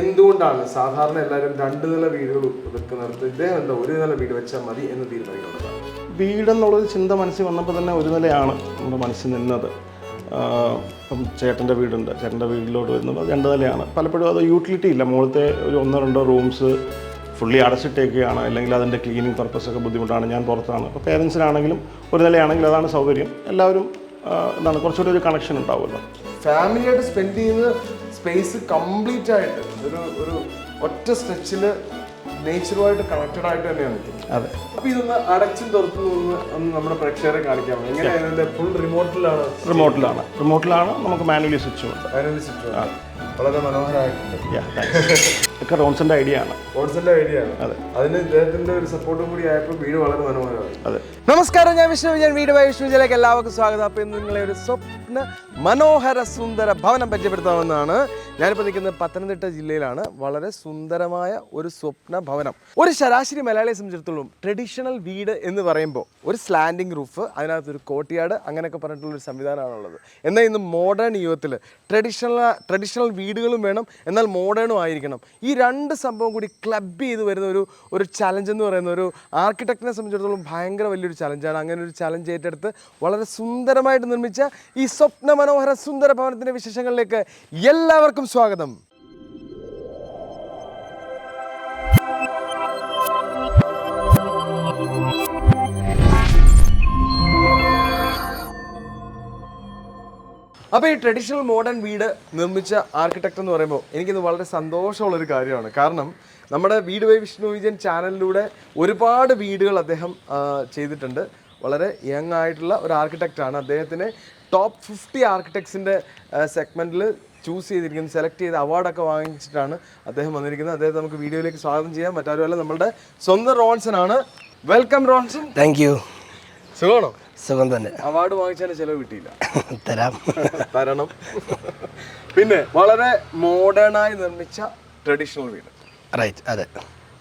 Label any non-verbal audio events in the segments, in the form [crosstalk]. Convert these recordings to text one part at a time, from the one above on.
എന്തുകൊണ്ടാണ് സാധാരണ എല്ലാവരും രണ്ട് നില വീടുകൾ വെക്കുന്നിടത്ത് ഇദ്ദേഹം എന്താ ഒരു നില വീട് വെച്ചാൽ മതി എന്ന് തീരുമാനിക്കുന്നത്? വീടെന്നുള്ളൊരു ചിന്ത മനസ്സിൽ വന്നപ്പോൾ തന്നെ ഒരു നിലയാണ് നമ്മുടെ മനസ്സിൽ നിന്നത്. ഇപ്പം ചേട്ടന്റെ വീടുണ്ട്. ചേട്ടന്റെ വീട്ടിലോട്ട് വരുന്നത് രണ്ട് നിലയാണ്. പലപ്പോഴും അത് യൂട്ടിലിറ്റി ഇല്ല. മുകളിലത്തെ ഒരു ഒന്നോ രണ്ടോ റൂംസ് ഫുള്ളി അടച്ചിട്ടേക്കുകയാണ് അല്ലെങ്കിൽ അതിന്റെ ക്ലീനിങ് പർപ്പസ് ഒക്കെ ബുദ്ധിമുട്ടാണ്. ഞാൻ പുറത്താണ്. അപ്പോൾ പേരൻസിനാണെങ്കിലും ഒരു നിലയാണെങ്കിലും അതാണ് സൗകര്യം. എല്ലാവരും എന്താണ് കുറച്ചുകൂടി ഒരു കണക്ഷൻ ഉണ്ടാവുമല്ലോ. ഫാമിലിയായിട്ട് സ്പെൻഡ് ചെയ്യുന്ന സ്പേസ് കംപ്ലീറ്റ് ആയിട്ട് ഒരു ഒരു ഒറ്റ സ്ട്രെച്ചിൽ നേച്ചറുമായിട്ട് കണക്റ്റഡ് ആയിട്ട് തന്നെയാണ് അതെ. അപ്പൊ ഇതൊന്ന് അടച്ചും തുറത്തും ഒന്ന് ഒന്ന് നമ്മുടെ പ്രേക്ഷകരെ കാണിക്കാം എങ്ങനെയാണ് ഫുൾ റിമോട്ടിലാണ് റിമോട്ടിലാണ് റിമോട്ടിലാണ് നമുക്ക് മാനുവലി സ്വിച്ച് ഉണ്ട് മാനുവലി സ്വിച്ച് വളരെ മനോഹരമായിട്ടുണ്ട്. [laughs] ഒക്കെ റോൺസന്റെ ഐഡിയ ആണ്. വാട്സന്റെ ഐഡിയ ആണ്. അതെ. അതിന് ഇദ്ദേഹത്തിന്റെ ഒരു സപ്പോർട്ടും കൂടി ആയപ്പോൾ വീട് വളരെ മനോഹരമായി. അതെ. നമസ്കാരം ഞാൻ വിഷ്ണു വിജയൻ വീട് വൈ വിഷ്ണുജിയിലേക്ക് എല്ലാവർക്കും സ്വാഗതം. അപ്പോൾ ഇന്ന് നിങ്ങളെ ഒരു സ്വപ്ന മനോഹര സുന്ദര ഭവനം പരിചയപ്പെടുത്താമെന്നാണ് ഞാനിപ്പോൾ നിൽക്കുന്നത് പത്തനംതിട്ട ജില്ലയിലാണ്. വളരെ സുന്ദരമായ ഒരു സ്വപ്ന ഭവനം. ഒരു ശരാശരി മലയാളിയെ സംബന്ധിച്ചിടത്തോളം ട്രഡീഷണൽ വീട് എന്ന് പറയുമ്പോൾ ഒരു സ്ലാൻഡിങ് റൂഫ് അതിനകത്ത് ഒരു കോട്ടിയാട് അങ്ങനെയൊക്കെ പറഞ്ഞിട്ടുള്ള ഒരു സംവിധാനമാണുള്ളത് എന്നാൽ ഇന്ന് മോഡേൺ യുഗത്തിൽ ട്രഡീഷണൽ ട്രഡീഷണൽ വീടുകളും വേണം. എന്നാൽ മോഡേണും ആയിരിക്കണം. ഈ രണ്ട് സംഭവം കൂടി ക്ലബ് ചെയ്ത് വരുന്ന ഒരു ഒരു ചലഞ്ച് എന്ന് പറയുന്ന ഒരു ആർക്കിടെക്റ്റിനെ സംബന്ധിച്ചിടത്തോളം ഭയങ്കര വലിയൊരു ചലഞ്ചാണ് അങ്ങനെ ഒരു ചലഞ്ച് ഏറ്റെടുത്ത് വളരെ സുന്ദരമായിട്ട് നിർമ്മിച്ച ഈ സ്വപ്ന മനോഹര സുന്ദര ഭവനത്തിന്റെ വിശേഷങ്ങളിലേക്ക് എല്ലാവർക്കും സ്വാഗതം. അപ്പോൾ ഈ ട്രഡീഷണൽ മോഡേൺ വീട് നിർമ്മിച്ച ആർക്കിടെക്ട് എന്ന് പറയുമ്പോൾ എനിക്കിത് വളരെ സന്തോഷമുള്ളൊരു കാര്യമാണ്. കാരണം നമ്മുടെ വീട് വൈ വിഷ്ണു വിജയൻ ചാനലിലൂടെ ഒരുപാട് വീടുകൾ അദ്ദേഹം ചെയ്തിട്ടുണ്ട്. വളരെ യങ് ആയിട്ടുള്ള ഒരു ആർക്കിടെക്റ്റാണ് അദ്ദേഹത്തിന് ടോപ്പ് ഫിഫ്റ്റി ആർക്കിടെക്ട്സിന്റെ സെഗ്മെന്റിൽ ചൂസ് ചെയ്തിരിക്കുന്നത് സെലക്ട് ചെയ്ത് അവാർഡൊക്കെ വാങ്ങിച്ചിട്ടാണ് അദ്ദേഹം വന്നിരിക്കുന്നത്. അദ്ദേഹത്തെ നമുക്ക് വീഡിയോയിലേക്ക് സ്വാഗതം ചെയ്യാം. മറ്റാരുമല്ല നമ്മളുടെ സ്വന്തം റോൺസൺ ആണ്. വെൽക്കം റോൺസൺ. താങ്ക് യു സുഖമാണോ? സുഖം തന്നെ. അവാർഡ് വാങ്ങിച്ചാലും ചിലവ് കിട്ടിയില്ല. [laughs] തരാം. തരണം. പിന്നെ വളരെ മോഡേണായി നിർമ്മിച്ച ട്രഡീഷണൽ വീട്. റൈറ്റ് അതെ.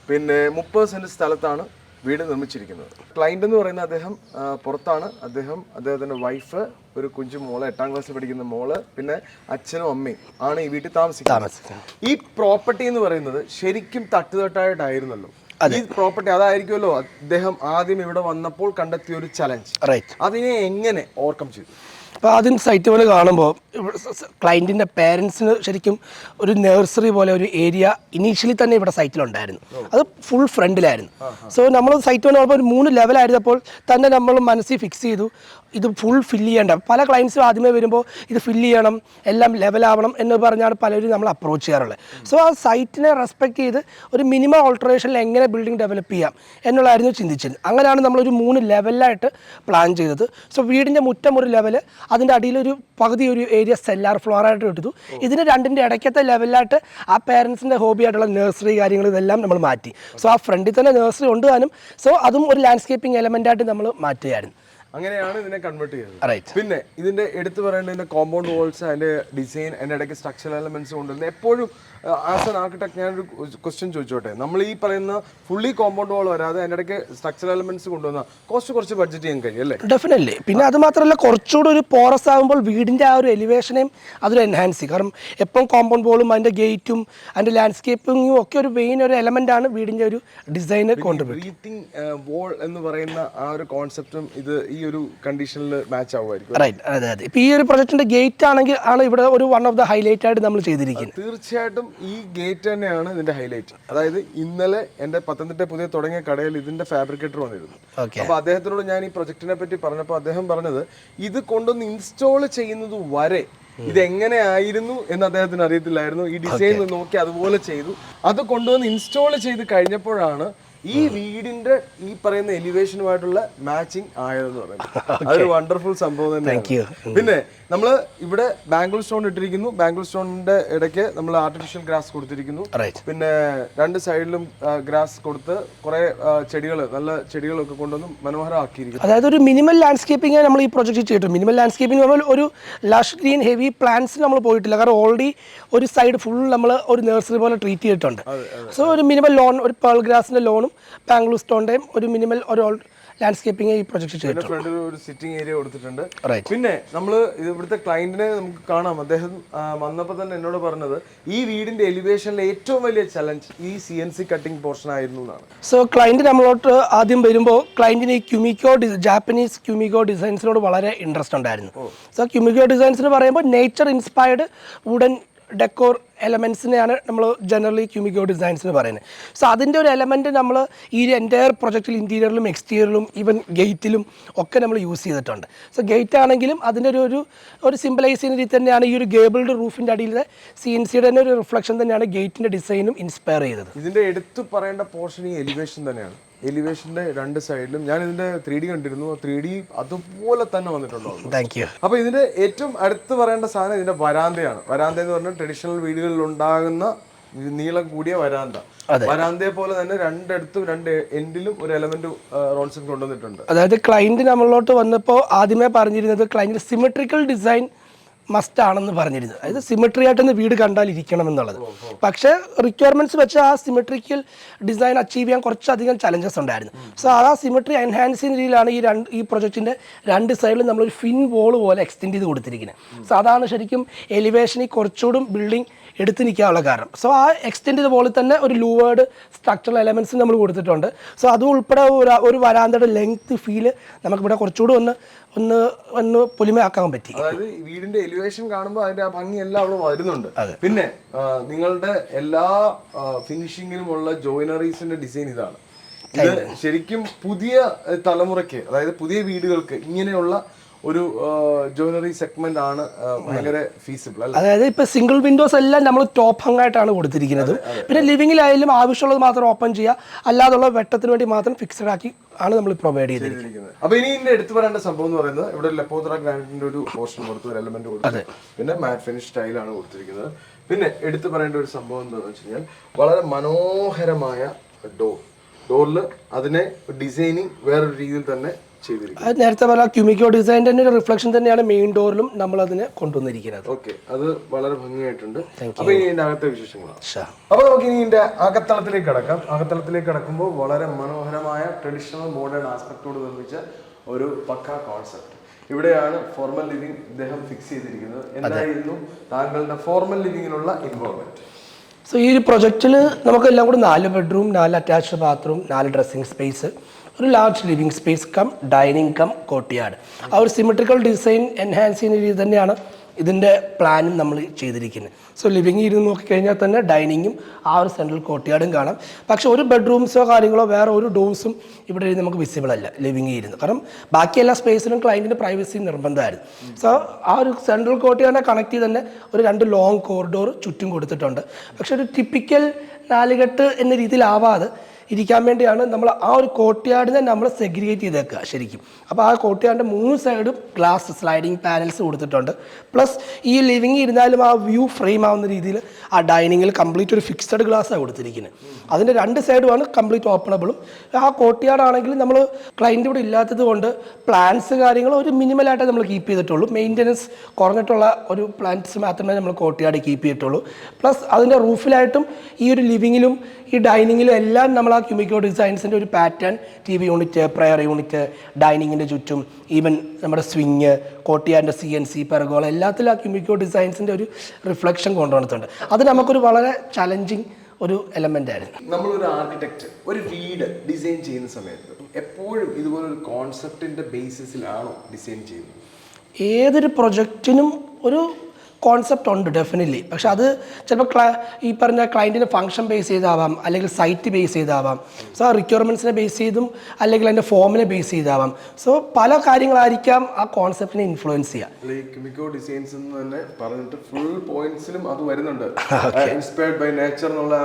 പിന്നെ മുപ്പത് സെന്റ് സ്ഥലത്താണ് വീട് നിർമ്മിച്ചിരിക്കുന്നത്. ക്ലൈന്റ് എന്ന് പറയുന്ന അദ്ദേഹം ആ, പുറത്താണ്. അദ്ദേഹം അദ്ദേഹത്തിന്റെ വൈഫ് ഒരു കുഞ്ചു മോൾ എട്ടാം ക്ലാസ്സിൽ പഠിക്കുന്ന മോൾ പിന്നെ അച്ഛനും അമ്മയും ആണ് ഈ വീട്ടിൽ താമസിക്കുന്നത്. താമസിക്കാം ഈ പ്രോപ്പർട്ടി എന്ന് പറയുന്നത് ശരിക്കും തട്ടുതട്ടായിട്ടായിരുന്നല്ലോ. ഈ പ്രോപ്പർട്ടി അതായിരിക്കുമല്ലോ അദ്ദേഹം ആദ്യം ഇവിടെ വന്നപ്പോൾ കണ്ടെത്തിയ ഒരു ചലഞ്ച് റൈറ്റ് അതിനെ എങ്ങനെ ഓവർകം ചെയ്തു? അപ്പോൾ ആദ്യം സൈറ്റുകൾ കാണുമ്പോൾ ക്ലയന്റിന്റെ പേരൻസിന് ശരിക്കും ഒരു നഴ്സറി പോലെ ഒരു ഏരിയ ഇനീഷ്യലി തന്നെ ഇവിടെ സൈറ്റിലുണ്ടായിരുന്നു അത് ഫുൾ ഫ്രണ്ടിലായിരുന്നു സോ നമ്മൾ സൈറ്റ് കാണുമ്പോൾ ഒരു മൂന്ന് ലെവലായിരുന്നപ്പോൾ തന്നെ നമ്മൾ മനസ്സിൽ ഫിക്സ് ചെയ്തു. ഇത് ഫുൾ ഫില്ല് ചെയ്യേണ്ട. പല ക്ലയൻസും ആദ്യമേ വരുമ്പോൾ ഇത് ഫില്ല് ചെയ്യണം എല്ലാം ലെവലാവണം എന്ന് പറഞ്ഞാണ് പലരും നമ്മൾ അപ്രോച്ച് ചെയ്യാറുള്ളത്. സോ ആ സൈറ്റിനെ റെസ്പെക്ട് ചെയ്ത് ഒരു മിനിമം ഓൾട്ടറേഷനിൽ എങ്ങനെ ബിൽഡിംഗ് ഡെവലപ്പ് ചെയ്യാം എന്നുള്ളതായിരുന്നു ചിന്തിച്ചത്. അങ്ങനെയാണ് നമ്മളൊരു മൂന്ന് ലെവലായിട്ട് പ്ലാൻ ചെയ്തത്. സോ വീടിന്റെ മുറ്റം ഒരു ലെവൽ അതിന്റെ അടിയിലൊരു പകുതി ഒരു ഏരിയ സെല്ലാർ ഫ്ലോറായിട്ട് എടുത്തു ഇതിന് രണ്ടിന്റെ ഇടയ്ക്കത്തെ ലെവലായിട്ട് ആ പേരൻസിന്റെ ഹോബി ആയിട്ടുള്ള നഴ്സറി കാര്യങ്ങൾ ഇതെല്ലാം നമ്മൾ മാറ്റി. സോ ആ ഫ്രണ്ടിൽ തന്നെ നഴ്സറി ഉണ്ട് താനും സോ അതും ഒരു ലാൻഡ്സ്കേപ്പിംഗ് എലമെന്റായിട്ട് നമ്മൾ മാറ്റുകയായിരുന്നു. അങ്ങനെയാണ് ഇതിനെ കൺവേർട്ട് ചെയ്തത്. റൈറ്റ് പിന്നെ ഇതിന്റെ എടുത്തു പറയേണ്ടതിന്റെ കോമ്പൗണ്ട് വോൾസ് അതിന്റെ ഡിസൈൻ അതിന്റെ ഇടയ്ക്ക് സ്ട്രക്ചറൽ എലമെന്റ്സ് കൊണ്ടുവരുന്നത് എപ്പോഴും ആസ് എൻ ആർക്കിടെക്ട് ഞാനൊരു ക്വസ്റ്റ്യൻ ചോദിച്ചോട്ടെ? നമ്മൾ ഈ പറയുന്ന ഫുള്ളി കോമ്പൗണ്ട് വാൾ വരാതെ അതിന്റെ ഇടയ്ക്ക് സ്ട്രക്ചറൽ എലമെന്റ്സ് കൊണ്ടുവന്ന കോസ്റ്റ് കുറച്ച് ബഡ്ജറ്റ് ചെയ്യാൻ കഴിയും അല്ലേ? ഡെഫിനറ്റ്ലി പിന്നെ അത് മാത്രമല്ല കുറച്ചുകൂടി ഒരു പോറസ് ആകുമ്പോൾ വീടിന്റെ ആ ഒരു എലിവേഷനെയും അതൊരു എൻഹാൻസ് ചെയ്യും. കാരണം എപ്പം കോമ്പൗണ്ട് വാളും അതിന്റെ ഗേറ്റും അതിന്റെ ലാൻഡ്സ്കേപ്പിങ്ങും ഒക്കെ ഒരു മെയിൻ ഒരു എലമെന്റ് ആണ് വീടിന്റെ ഒരു ഡിസൈന് കോൺട്രിബ്യൂട്ട് വോൾ എന്ന് പറയുന്ന ആ ഒരു കോൺസെപ്റ്റും ഇത് ഈ ഒരു കണ്ടീഷനിൽ മാച്ച് ആവുമായിരിക്കും റൈറ്റ് അതെ അതെ. ഇപ്പോൾ ഈ ഒരു പ്രൊജക്റ്റിന്റെ ഗേറ്റ് ആണെങ്കിൽ ആണ് ഇവിടെ ഒരു വൺ ഓഫ് ദ ഹൈലൈറ്റ് ആയിട്ട് നമ്മൾ ചെയ്തിരിക്കുന്നത്. തീർച്ചയായിട്ടും ഈ ഗേറ്റ് തന്നെയാണ് ഇതിന്റെ ഹൈലൈറ്റ് അതായത് ഇന്നലെ എന്റെ പത്തനംതിട്ട പുതിയ തുടങ്ങിയ കടയിൽ ഇതിന്റെ ഫാബ്രിക്കേറ്റർ വന്നിരുന്നു. അപ്പൊ അദ്ദേഹത്തിനോട് ഞാൻ ഈ പ്രൊജക്ടിനെ പറ്റി പറഞ്ഞപ്പോൾ അദ്ദേഹം പറഞ്ഞത് ഇത് കൊണ്ടൊന്ന് ഇൻസ്റ്റാൾ ചെയ്യുന്നത് വരെ ഇത് എങ്ങനെയായിരുന്നു എന്ന് അദ്ദേഹത്തിന് അറിയത്തില്ലായിരുന്നു. ഈ ഡിസൈൻ നോക്കി അതുപോലെ ചെയ്തു. അത് കൊണ്ടുവന്ന് ഇൻസ്റ്റാൾ ചെയ്ത് കഴിഞ്ഞപ്പോഴാണ് ഈ വീടിന്റെ ഈ പറയുന്ന എലിവേഷനുമായിട്ടുള്ള മാച്ചിങ് ആയതെന്ന് പറയുന്നത്. അതൊരു വണ്ടർഫുൾ സംഭവം. തന്നെയാണ്. പിന്നെ നമ്മൾ ഇവിടെ ബാംഗിൾ സ്റ്റോൺ ഇട്ടിരിക്കുന്നു. ബാംഗിൾ സ്റ്റോണിന്റെ ഇടയ്ക്ക് നമ്മൾ ആർട്ടിഫിഷ്യൽ ഗ്രാസ് കൊടുത്തിരിക്കുന്നു. പിന്നെ രണ്ട് സൈഡിലും ഗ്രാസ് കൊടുത്ത് കുറെ ചെടികൾ നല്ല ചെടികളൊക്കെ കൊണ്ടുവന്ന് മനോഹരമാക്കിയിരിക്കുന്നു. അതായത് ഒരു മിനിമൽ ലാൻഡ്സ്കേപ്പിംഗ് നമ്മൾ ഈ പ്രൊജക്റ്റ് ചെയ്തിട്ടുണ്ട് മിനിമൽ ലാൻഡ്സ്കേപ്പിംഗ് നമ്മൾ ഒരു ലഷ് ഗ്രീൻ ഹെവി പ്ലാന്റ്സ് നമ്മൾ പോയിട്ടില്ല. കാരണം ഓൾറെഡി ഒരു സൈഡ് ഫുൾ നമ്മൾ ഒരു നഴ്സറി പോലെ ട്രീറ്റ് ചെയ്തിട്ടുണ്ട്. സോ ഒരു മിനിമം ലോൺ ഒരു പേൾ ഗ്രാസിന്റെ ലോണും ബാംഗ്ലൂർ സ്റ്റോണിന്റെയും ഒരു മിനിമൽ ഒരു ലാൻഡ്സ്കേപ്പിംഗ് ഈ പ്രൊജക്ട് ചെയ്തിട്ടുണ്ട് ഒരു സിറ്റിംഗ് ഏരിയ കൊടുത്തിട്ടുണ്ട്. പിന്നെ നമ്മൾ ഇവിടുത്തെ ക്ലയന്റിനെ നമുക്ക് കാണാം. അദ്ദേഹം വന്നപ്പോൾ തന്നെ എന്നോട് പറഞ്ഞത് ഈ വീടിന്റെ എലിവേഷനിലെ ഏറ്റവും വലിയ ചലഞ്ച് ഈ C N C cutting portion ആയിരുന്നു എന്നാണ്. സോ ക്ലയന്റ് നമ്മളോട്ട് ആദ്യം വരുമ്പോൾ ക്ലയന്റിന് ഈ ക്യുമിക്കോ ജാപ്പനീസ് ക്യുമിക്കോ ഡിസൈൻസിനോട് വളരെ ഇൻട്രസ്റ്റ് ഉണ്ടായിരുന്നു. സോ ക്യുമിക്കോ ഡിസൈൻസ് എന്ന് പറയുമ്പോൾ നേച്ചർ ഇൻസ്പയർഡ് വുഡൻ ഡെക്കോർ എലമെൻസിനെയാണ് നമ്മൾ ജനറലി ക്യൂമിക്കോ ഡിസൈൻസ് എന്ന് പറയുന്നത്. സോ അതിന്റെ ഒരു എലമെന്റ് നമ്മൾ ഈ എന്റയർ പ്രൊജക്റ്റിൽ ഇന്റീരിയറിലും എക്സ്റ്റീരിയറിലും ഈവൻ ഗേറ്റിലും ഒക്കെ നമ്മൾ യൂസ് ചെയ്തിട്ടുണ്ട്. സോ ഗേറ്റ് ആണെങ്കിലും അതിന്റെ ഒരു ഒരു സിമ്പിളൈസ് ചെയ്യുന്ന രീതി തന്നെയാണ് ഈ ഒരു ഗേബിൾഡ് റൂഫിന്റെ അടിയിലെ സി എൻ സിയുടെ തന്നെ ഒരു റിഫ്ലക്ഷൻ തന്നെയാണ് ഗേറ്റിന്റെ ഡിസൈനും ഇൻസ്പയർ ചെയ്തത്. ഇതിന്റെ എടുത്തു പറയേണ്ട പോർഷൻ ഈ എലിവേഷൻ തന്നെയാണ്. എലിവേഷന്റെ രണ്ട് സൈഡിലും ഞാൻ ഇതിന്റെ ത്രീ ഡി കണ്ടിരുന്നു. ത്രീ ഡി അതുപോലെ തന്നെ വന്നിട്ടുണ്ടോ താങ്ക് യു അപ്പൊ ഇതിന്റെ ഏറ്റവും അടുത്ത് പറയേണ്ട സാധനം ഇതിന്റെ വരാന്തയാണ്. വരാന്ത എന്ന് പറഞ്ഞാൽ ട്രഡീഷണൽ വീടുകളിൽ ഉണ്ടാകുന്ന നീളം കൂടിയ വരാന്ത. വരാന്തയെ പോലെ തന്നെ രണ്ടിടത്തും രണ്ട് എൻഡിലും ഒരു എലമെന്റ് റോൺസൺ കൊണ്ടുവന്നിട്ടുണ്ട്. അതായത് ക്ലൈന്റ് നമ്മളിലോട്ട് വന്നപ്പോൾ ആദ്യമേ പറഞ്ഞിരുന്നത് ക്ലൈന്റ് സിമെട്രിക്കൽ ഡിസൈൻ മസ്റ്റ് ആണെന്ന് പറഞ്ഞിരുന്നത്. അതായത് സിമെട്രി ആയിട്ടൊന്ന് വീട് കണ്ടാൽ ഇരിക്കണം എന്നുള്ളത്. പക്ഷേ റിക്വയർമെന്റ്സ് വെച്ച് ആ സിമെട്രിക്കൽ ഡിസൈൻ അച്ചീവ് ചെയ്യാൻ കുറച്ചധികം ചലഞ്ചസ് ഉണ്ടായിരുന്നു. സോ ആ സിമെട്രി എൻഹാൻസിങ് രീതിയിലാണ് ഈ രണ്ട് ഈ പ്രൊജക്റ്റിന്റെ രണ്ട് സൈഡിലും നമ്മളൊരു ഫിൻ വോൾ പോലെ എക്സ്റ്റെൻഡ് ചെയ്ത് കൊടുത്തിരിക്കുന്നത്. സോ അതാണ് ശരിക്കും എലിവേഷനിൽ കുറച്ചുകൂടും ബിൽഡിംഗ് എടുത്ത് നിൽക്കാനുള്ള കാരണം. സോ ആ എക്സ്റ്റെൻഡ് പോലെ തന്നെ ഒരു ലൂവേർഡ് സ്ട്രക്ചറൽ എലമെന്റ്സ് നമ്മൾ കൊടുത്തിട്ടുണ്ട്. സോ അത് ഉൾപ്പെടെ ഒരു ഒരു വരാന്തയുടെ ലെങ്ത് ഫീൽ നമുക്കിവിടെ കുറച്ചുകൂടി ഒന്ന് ഒന്ന് ഒന്ന് പൊലിമയാക്കാൻ പറ്റി. അതായത് വീടിന്റെ എലിവേഷൻ കാണുമ്പോൾ അതിന്റെ ആ ഭംഗി എല്ലാം അവിടെ വരുന്നുണ്ട്. പിന്നെ നിങ്ങളുടെ എല്ലാ ഫിനിഷിങ്ങിലുമുള്ള ജോയിനറീസിന്റെ ഡിസൈൻ ഇതാണ്. ഇത് ശരിക്കും പുതിയ തലമുറയ്ക്ക് അതായത് പുതിയ വീടുകൾക്ക് ഇങ്ങനെയുള്ള ഒരു ജ്വല്ലറി സെഗ്മെന്റ് ആണ് ഭയങ്കര ഫീസിബിൾ അല്ല? അതായത് ഇപ്പൊ സിംഗിൾ വിൻഡോസ് എല്ലാം നമ്മൾ ടോപ്പ് ഹങ്ങായിട്ടാണ് കൊടുത്തിരിക്കുന്നത്. പിന്നെ ലിവിംഗിലായാലും ആവശ്യമുള്ളത് മാത്രം ഓപ്പൺ ചെയ്യുക. അല്ലാതുള്ള വെട്ടത്തിന് വേണ്ടി മാത്രം ഫിക്സഡ് ആക്കി ആണ് നമ്മൾ പ്രൊവൈഡ് ചെയ്തിരിക്കുന്നത്. അപ്പൊ ഇനി ഇതിന്റെ എടുത്തു പറയേണ്ട സംഭവം എന്ന് പറയുന്നത് ഇവിടെ ലെപ്പോത്ര ഗ്രാൻഡിന്റെ ഒരു പോർഷൻ കൊടുത്തു ഒരു എലമെന്റ് കൊടുത്തു. പിന്നെ മാറ്റ് ഫിനിഷ് സ്റ്റൈലാണ് കൊടുത്തിരിക്കുന്നത്. പിന്നെ എടുത്തു പറയേണ്ട ഒരു സംഭവം എന്താണെന്ന് വെച്ച് കഴിഞ്ഞാൽ വളരെ മനോഹരമായ ഡോർ ഡോറിൽ അതിനെ ഡിസൈനിങ് വേറൊരു രീതിയിൽ തന്നെ അത് നേരത്തെ പറഞ്ഞ ക്യൂമിക്കോ ഡിസൈൻ തന്നെ ഒരു റിഫ്ലക്ഷൻ തന്നെയാണ് മെയിൻ ഡോറിലും നമ്മൾ അതിനെ കൊണ്ടുവന്നിരിക്കുന്നത്. ഓക്കെ അത് വളരെ ഭംഗിയായിട്ടുണ്ട്. അപ്പൊ ഇനി അകത്തെ വിശേഷങ്ങളാണ്. അപ്പോൾ അപ്പൊ നമുക്ക് ഇനി ഇതിന്റെ അകത്തളത്തിലേക്ക് കടക്കാം. അകത്തളത്തിലേക്ക് കടക്കുമ്പോൾ വളരെ മനോഹരമായ ട്രഡീഷണൽ മോഡേൺ ആസ്പെക്ടോട് നിർമ്മിച്ച ഒരു പക്ക കോൺസെപ്റ്റ് ഇവിടെയാണ് ഫോർമൽ ലിവിംഗ് ഇദ്ദേഹം ഫിക്സ് ചെയ്തിരിക്കുന്നത്. എന്തായിരുന്നു? താങ്കളുടെ ഫോർമൽ ലിവിങ്ങിനുള്ള ഇൻവോൾവ്മെന്റ് സോ ഈ ഒരു പ്രൊജക്റ്റിൽ നമുക്കെല്ലാം കൂടി നാല് ബെഡ്റൂം നാല് അറ്റാച്ച്ഡ് ബാത്റൂം നാല് ഡ്രസ്സിംഗ് സ്പേസ് ഒരു large living space cum dining cum കോട്ടിയാട് ആ ഒരു സിമെട്രിക്കൽ ഡിസൈൻ എൻഹാൻസ് ചെയ്യുന്ന രീതി തന്നെയാണ് ഇതിന്റെ പ്ലാനും നമ്മൾ ചെയ്തിരിക്കുന്നത്. സോ ലിവിങ് ഇരുന്ന് നോക്കിക്കഴിഞ്ഞാൽ തന്നെ ഡൈനിങ്ങും ആ ഒരു സെൻട്രൽ കോട്ടിയാടും കാണാം. പക്ഷെ ഒരു ബെഡ്റൂംസോ കാര്യങ്ങളോ വേറെ ഒരു ഡോസും ഇവിടെ ഇരുന്ന് നമുക്ക് വിസിബിൾ അല്ല ലിവിങ് ഇരുന്ന്. കാരണം ബാക്കി എല്ലാ സ്പേസിലും ക്ലയന്റിന്റെ പ്രൈവസി നിർബന്ധമായിരുന്നു. സോ ആ ഒരു സെൻട്രൽ കോട്ടിയാടിനെ കണക്ട് ചെയ്ത് തന്നെ ഒരു രണ്ട് ലോങ് കോറിഡോർ ചുറ്റും കൊടുത്തിട്ടുണ്ട്. പക്ഷെ ഒരു ടിപ്പിക്കൽ നാലുകെട്ട് എന്ന രീതിയിലാവാതെ ഇരിക്കാൻ വേണ്ടിയാണ് നമ്മൾ ആ ഒരു കോട്ടിയാടിനെ നമ്മൾ സെഗ്രിഗേറ്റ് ചെയ്തേക്കുക ശരിക്കും. അപ്പോൾ ആ കോട്ടിയാടിന്റെ മൂന്ന് സൈഡും ഗ്ലാസ് സ്ലൈഡിങ് പാനൽസ് കൊടുത്തിട്ടുണ്ട്. പ്ലസ് ഈ ലിവിങ് ഇരുന്നാലും ആ വ്യൂ ഫ്രെയിം ആവുന്ന രീതിയിൽ ആ ഡൈനിങ്ങിൽ കംപ്ലീറ്റ് ഒരു ഫിക്സഡ് ഗ്ലാസ്സാണ് കൊടുത്തിരിക്കുന്നത്. അതിന്റെ രണ്ട് സൈഡുമാണ് കംപ്ലീറ്റ് ഓപ്പണബിളും. ആ കോട്ടിയാടാണെങ്കിൽ നമ്മൾ ക്ലൈന്റ് ഇവിടെ ഇല്ലാത്തത് കൊണ്ട് പ്ലാൻസ് കാര്യങ്ങൾ ഒരു മിനിമലായിട്ട് നമ്മൾ കീപ്പ് ചെയ്തിട്ടുള്ളൂ. മെയിന്റനൻസ് കുറഞ്ഞിട്ടുള്ള ഒരു പ്ലാന്റ്സ് മാത്രമേ നമ്മൾ കോട്ടയാട് കീപ്പ് ചെയ്തിട്ടുള്ളൂ. പ്ലസ് അതിന്റെ റൂഫിലായിട്ടും ഈ ഒരു ലിവിങ്ങിലും ഈ ഡൈനിങ്ങിലും എല്ലാം നമ്മൾ ആ ക്യുമിക്കോ ഡിസൈൻസിന്റെ ഒരു pattern T V unit prayer unit ഡൈനിങ്ങിന്റെ ചുറ്റും ഈവൻ നമ്മുടെ സ്വിങ് കോട്ടിയാന്റെ സി എൻ സി പെർഗോള എല്ലാത്തിലും ആ ക്യുമിക്കോ ഡിസൈൻസിന്റെ ഒരു റിഫ്ലക്ഷൻ കൊണ്ടുവന്നിട്ടുണ്ട്. അത് നമുക്കൊരു വളരെ ചലഞ്ചിങ് ഒരു എലമെന്റ് ആയിരുന്നു. നമ്മളൊരു ആർക്കിടെക്റ്റ് ഒരു വീട് ഡിസൈൻ ചെയ്യുന്ന സമയത്ത് എപ്പോഴും ഇതുപോലൊരു കോൺസെപ്റ്റിന്റെ ബേസിസിലാണോ ഡിസൈൻ ചെയ്യുന്നത്? ഏതൊരു പ്രൊജക്റ്റിനും ഒരു കോൺസെപ്റ്റ് ഉണ്ട് ഡെഫിനറ്റ്ലി പക്ഷെ അത് ചിലപ്പോൾ ക്ല ഈ പറഞ്ഞ ക്ലയന്റിന്റെ ഫംഗ്ഷൻ ബേസ് ചെയ്താവാം അല്ലെങ്കിൽ സൈറ്റ് ബേസ് ചെയ്താവാം. സോ ആ റിക്വയർമെന്റ്സിനെ ബേസ് ചെയ്തും അല്ലെങ്കിൽ അതിന്റെ ഫോമിനെ ബേസ് ചെയ്താവാം. സോ പല കാര്യങ്ങളായിരിക്കാം ആ കോൺസെപ്റ്റിനെ ഇൻഫ്ലുവൻസ് ചെയ്യുക. ഡിസൈൻസ് തന്നെ പറഞ്ഞിട്ട് ഫുൾ പോയിന്റ്സിലും അത് വരുന്നുണ്ട്. ഇൻസ്പയർഡ് ബൈ നേച്ചർ എന്നുള്ള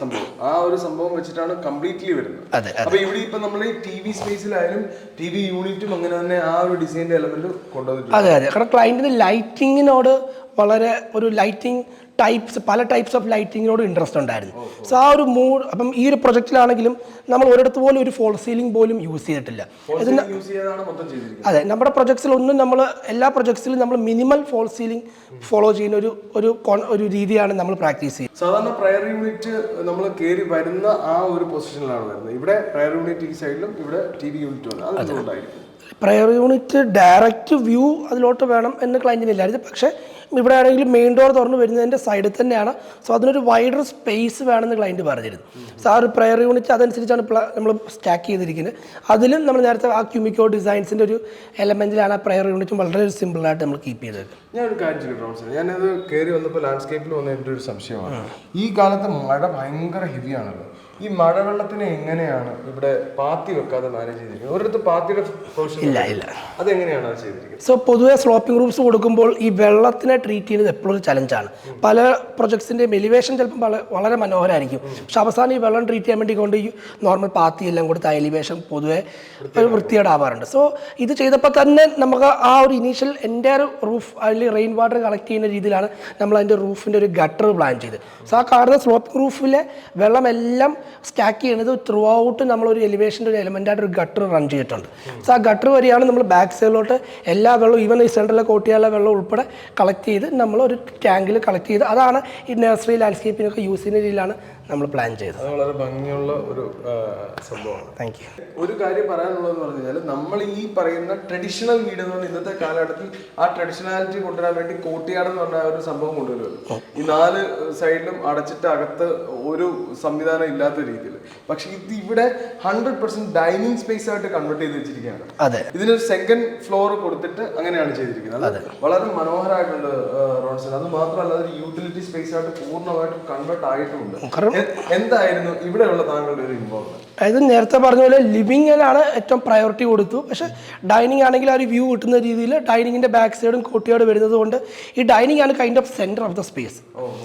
സംഭവം. ആ ഒരു സംഭവം വെച്ചിട്ടാണ് കംപ്ലീറ്റ്ലി വരുന്നത്. അപ്പൊ ഇവിടെ ഇപ്പൊ നമ്മൾ ടി വി സ്പേസിലായാലും ടി വി യൂണിറ്റും അങ്ങനെ തന്നെ ആ ഒരു ഡിസൈന്റെ എലമെന്റ് കൊണ്ടുവന്നിട്ടുണ്ട്. അതെ അതെ. കാരണം ക്ലയന്റിന് ലൈറ്റിങ്ങിനോട് വളരെ ഒരു ലൈറ്റിംഗ് ടൈപ്സ് പല ടൈപ്സ് ഓഫ് ലൈറ്റിങ്ങിനോട് ഇൻട്രസ്റ്റ് ഉണ്ടായിരുന്നു. സോ ആ ഒരു മൂഡ് അപ്പം ഈ ഒരു പ്രൊജക്റ്റിലാണെങ്കിലും നമ്മൾ ഒരിടത്ത് പോലും ഒരു ഫോൾ സീലിംഗ് പോലും യൂസ് ചെയ്തിട്ടില്ല. അതെ നമ്മുടെ പ്രൊജക്ട്സിൽ ഒന്നും നമ്മൾ എല്ലാ പ്രൊജക്ട്സിലും നമ്മൾ മിനിമൽ ഫോൾ സീലിംഗ് ഫോളോ ചെയ്യുന്ന ഒരു ഒരു ഒരു രീതിയാണ് നമ്മൾ പ്രാക്ടീസ് ചെയ്യുന്നത്. സാധാരണ പ്രയർ യൂണിറ്റ് നമ്മൾ കയറി വരുന്ന ആ ഒരു പൊസിഷനിലാണ് വരുന്നത്. ഇവിടെ പ്രയർ യൂണിറ്റ് ഈ സൈഡിലും ഇവിടെ ടി വി യൂണിറ്റ് അത് പ്രയർ യൂണിറ്റ് ഡയറക്റ്റ് വ്യൂ അതിലോട്ട് വേണം എന്ന് ക്ലയന്റിനില്ലായിരുന്നു പക്ഷേ ഇവിടെ ആണെങ്കിൽ മെയിൻ ഡോർ തുറന്ന് വരുന്നതിന്റെ സൈഡിൽ തന്നെയാണ്. സോ അതിനൊരു വൈഡർ സ്പേസ് വേണമെന്ന് ക്ലയന്റ് പറഞ്ഞിരുന്നു. സോ ആ ഒരു പ്രയർ യൂണിറ്റ് അതനുസരിച്ചാണ് നമ്മൾ സ്റ്റാക്ക് ചെയ്തിരിക്കുന്നത്. അതിലും നമ്മൾ നേരത്തെ ആ ക്യൂമിക്കോ ഡിസൈൻസിന്റെ ഒരു എലമെന്റിലാണ് ആ പ്രയർ യൂണിറ്റും വളരെ സിമ്പിളായിട്ട് നമ്മൾ കീപ്പ് ചെയ്തത്. ഞാനൊരു കാര്യം റോൺസൺ ഞാനത് കയറി വന്നപ്പോൾ ലാൻഡ്സ്കേപ്പിൽ വന്നതിന്റെ ഒരു സംശയമാണ്. ഈ കാലത്ത് മഴ ഭയങ്കര ഹെവി ആണല്ലോ. ഈ മഴവെള്ളത്തിനെ എങ്ങനെയാണ് ഇവിടെ പാത്തി വെക്കാതെ മാനേജ് ചെയ്തിരിക്കുന്നത്? ഒരിടത്ത് പാത്തിയുടെ ഇല്ല ഇല്ല. അതെങ്ങനെയാണ് അത് ചെയ്തിരിക്കുന്നത്? സോ പൊതുവെ സ്ലോപ്പിംഗ് റൂഫ്സ് കൊടുക്കുമ്പോൾ ഈ വെള്ളത്തിനെ ട്രീറ്റ് ചെയ്യുന്നത് എപ്പോഴും ഒരു ചലഞ്ചാണ് പല പ്രൊജക്ട്സിന്റെയും എലിവേഷൻ ചിലപ്പോൾ വളരെ വളരെ മനോഹരമായിരിക്കും പക്ഷെ അവസാനം ഈ വെള്ളം ട്രീറ്റ് ചെയ്യാൻ വേണ്ടി കൊണ്ട് ഈ നോർമൽ പാത്തി എല്ലാം കൊടുത്ത് ആ എലിവേഷൻ പൊതുവെ ഒരു വൃത്തികേടാവാറുണ്ട്. സോ ഇത് ചെയ്തപ്പോൾ തന്നെ നമുക്ക് ആ ഒരു ഇനീഷ്യൽ എന്റെ റൂഫ് അല്ലെങ്കിൽ റെയിൻ വാട്ടർ കളക്ട് ചെയ്യുന്ന രീതിയിലാണ് നമ്മൾ അതിന്റെ റൂഫിന്റെ ഒരു ഗട്ടർ പ്ലാൻ ചെയ്ത് സോ ആ കാരണം സ്ലോപ്പിംഗ് റൂഫിലെ വെള്ളമെല്ലാം സ്റ്റാക്ക് ചെയ്യുന്നത് ത്രൂ ഔട്ട് നമ്മളൊരു എലിവേഷന്റെ ഒരു എലമെന്റായിട്ട് ഒരു ഗട്ടർ റൺ ചെയ്തിട്ടുണ്ട്. സോ ആ ഗട്ടർ വരെയാണ് നമ്മൾ ബാക്ക് സൈഡിലോട്ട് എല്ലാ വെള്ളവും ഈവൻ ഈ സെൻട്രലിലെ കോട്ടിയാലെ വെള്ളം ഉൾപ്പെടെ കളക്ട് ചെയ്ത് നമ്മൾ ഒരു ടാങ്കിൽ കളക്ട് ചെയ്ത് അതാണ് ഈ നഴ്സറി ലാൻഡ്സ്കേപ്പിനൊക്കെ യൂസ് ചെയ്യുന്ന രീതിയിലാണ് നമ്മൾ പ്ലാൻ ചെയ്തത് അത് വളരെ ഭംഗിയുള്ള ഒരു സംഭവമാണ്. താങ്ക് യു ഒരു കാര്യം പറയാനുള്ളതെന്ന് പറഞ്ഞു കഴിഞ്ഞാൽ നമ്മൾ ഈ പറയുന്ന ട്രഡീഷണൽ വീട് എന്ന് പറഞ്ഞാൽ ഇന്നത്തെ കാലഘട്ടത്തിൽ ആ ട്രഡീഷണാലിറ്റി കൊണ്ടുവരാൻ വേണ്ടി കോട്ടിയാട് എന്ന് പറഞ്ഞ ഒരു സംഭവം കൊണ്ടുവരുമല്ലോ. ഈ നാല് സൈഡിലും അടച്ചിട്ട് അകത്ത് ഒരു സംവിധാനം ഇല്ലാത്ത രീതിയിൽ. പക്ഷെ ഇത് ഇവിടെ ഹൺഡ്രഡ് പെർസെന്റ് ഡൈനിങ് സ്പേസ് ആയിട്ട് കൺവേർട്ട് ചെയ്ത് വെച്ചിരിക്കുകയാണ്. അതെ. ഇതിനൊരു സെക്കൻഡ് ഫ്ലോർ കൊടുത്തിട്ട് അങ്ങനെയാണ് ചെയ്തിരിക്കുന്നത്. അതെ വളരെ മനോഹരമായിട്ടുണ്ട് റോൺസൺ അത് മാത്രമല്ല യൂട്ടിലിറ്റി സ്പേസ് ആയിട്ട് പൂർണമായിട്ടും കൺവേർട്ട് ആയിട്ടുമുണ്ട് എ- എന്തായിരുന്നു ഇവിടെയുള്ള താങ്കളുടെ ഒരു ഇൻവോൾവ്മെന്റ് അതായത് നേരത്തെ പറഞ്ഞ പോലെ ലിവിങ്ങിലാണ് ഏറ്റവും പ്രയോറിറ്റി കൊടുത്തു. പക്ഷേ ഡൈനിങ് ആണെങ്കിൽ ആ ഒരു വ്യൂ കിട്ടുന്ന രീതിയിൽ ഡൈനിങ്ങിന്റെ ബാക്ക് സൈഡും കോട്ടിയാട് വരുന്നത് കൊണ്ട് ഈ ഡൈനിങ് ആണ് kind of centre of the space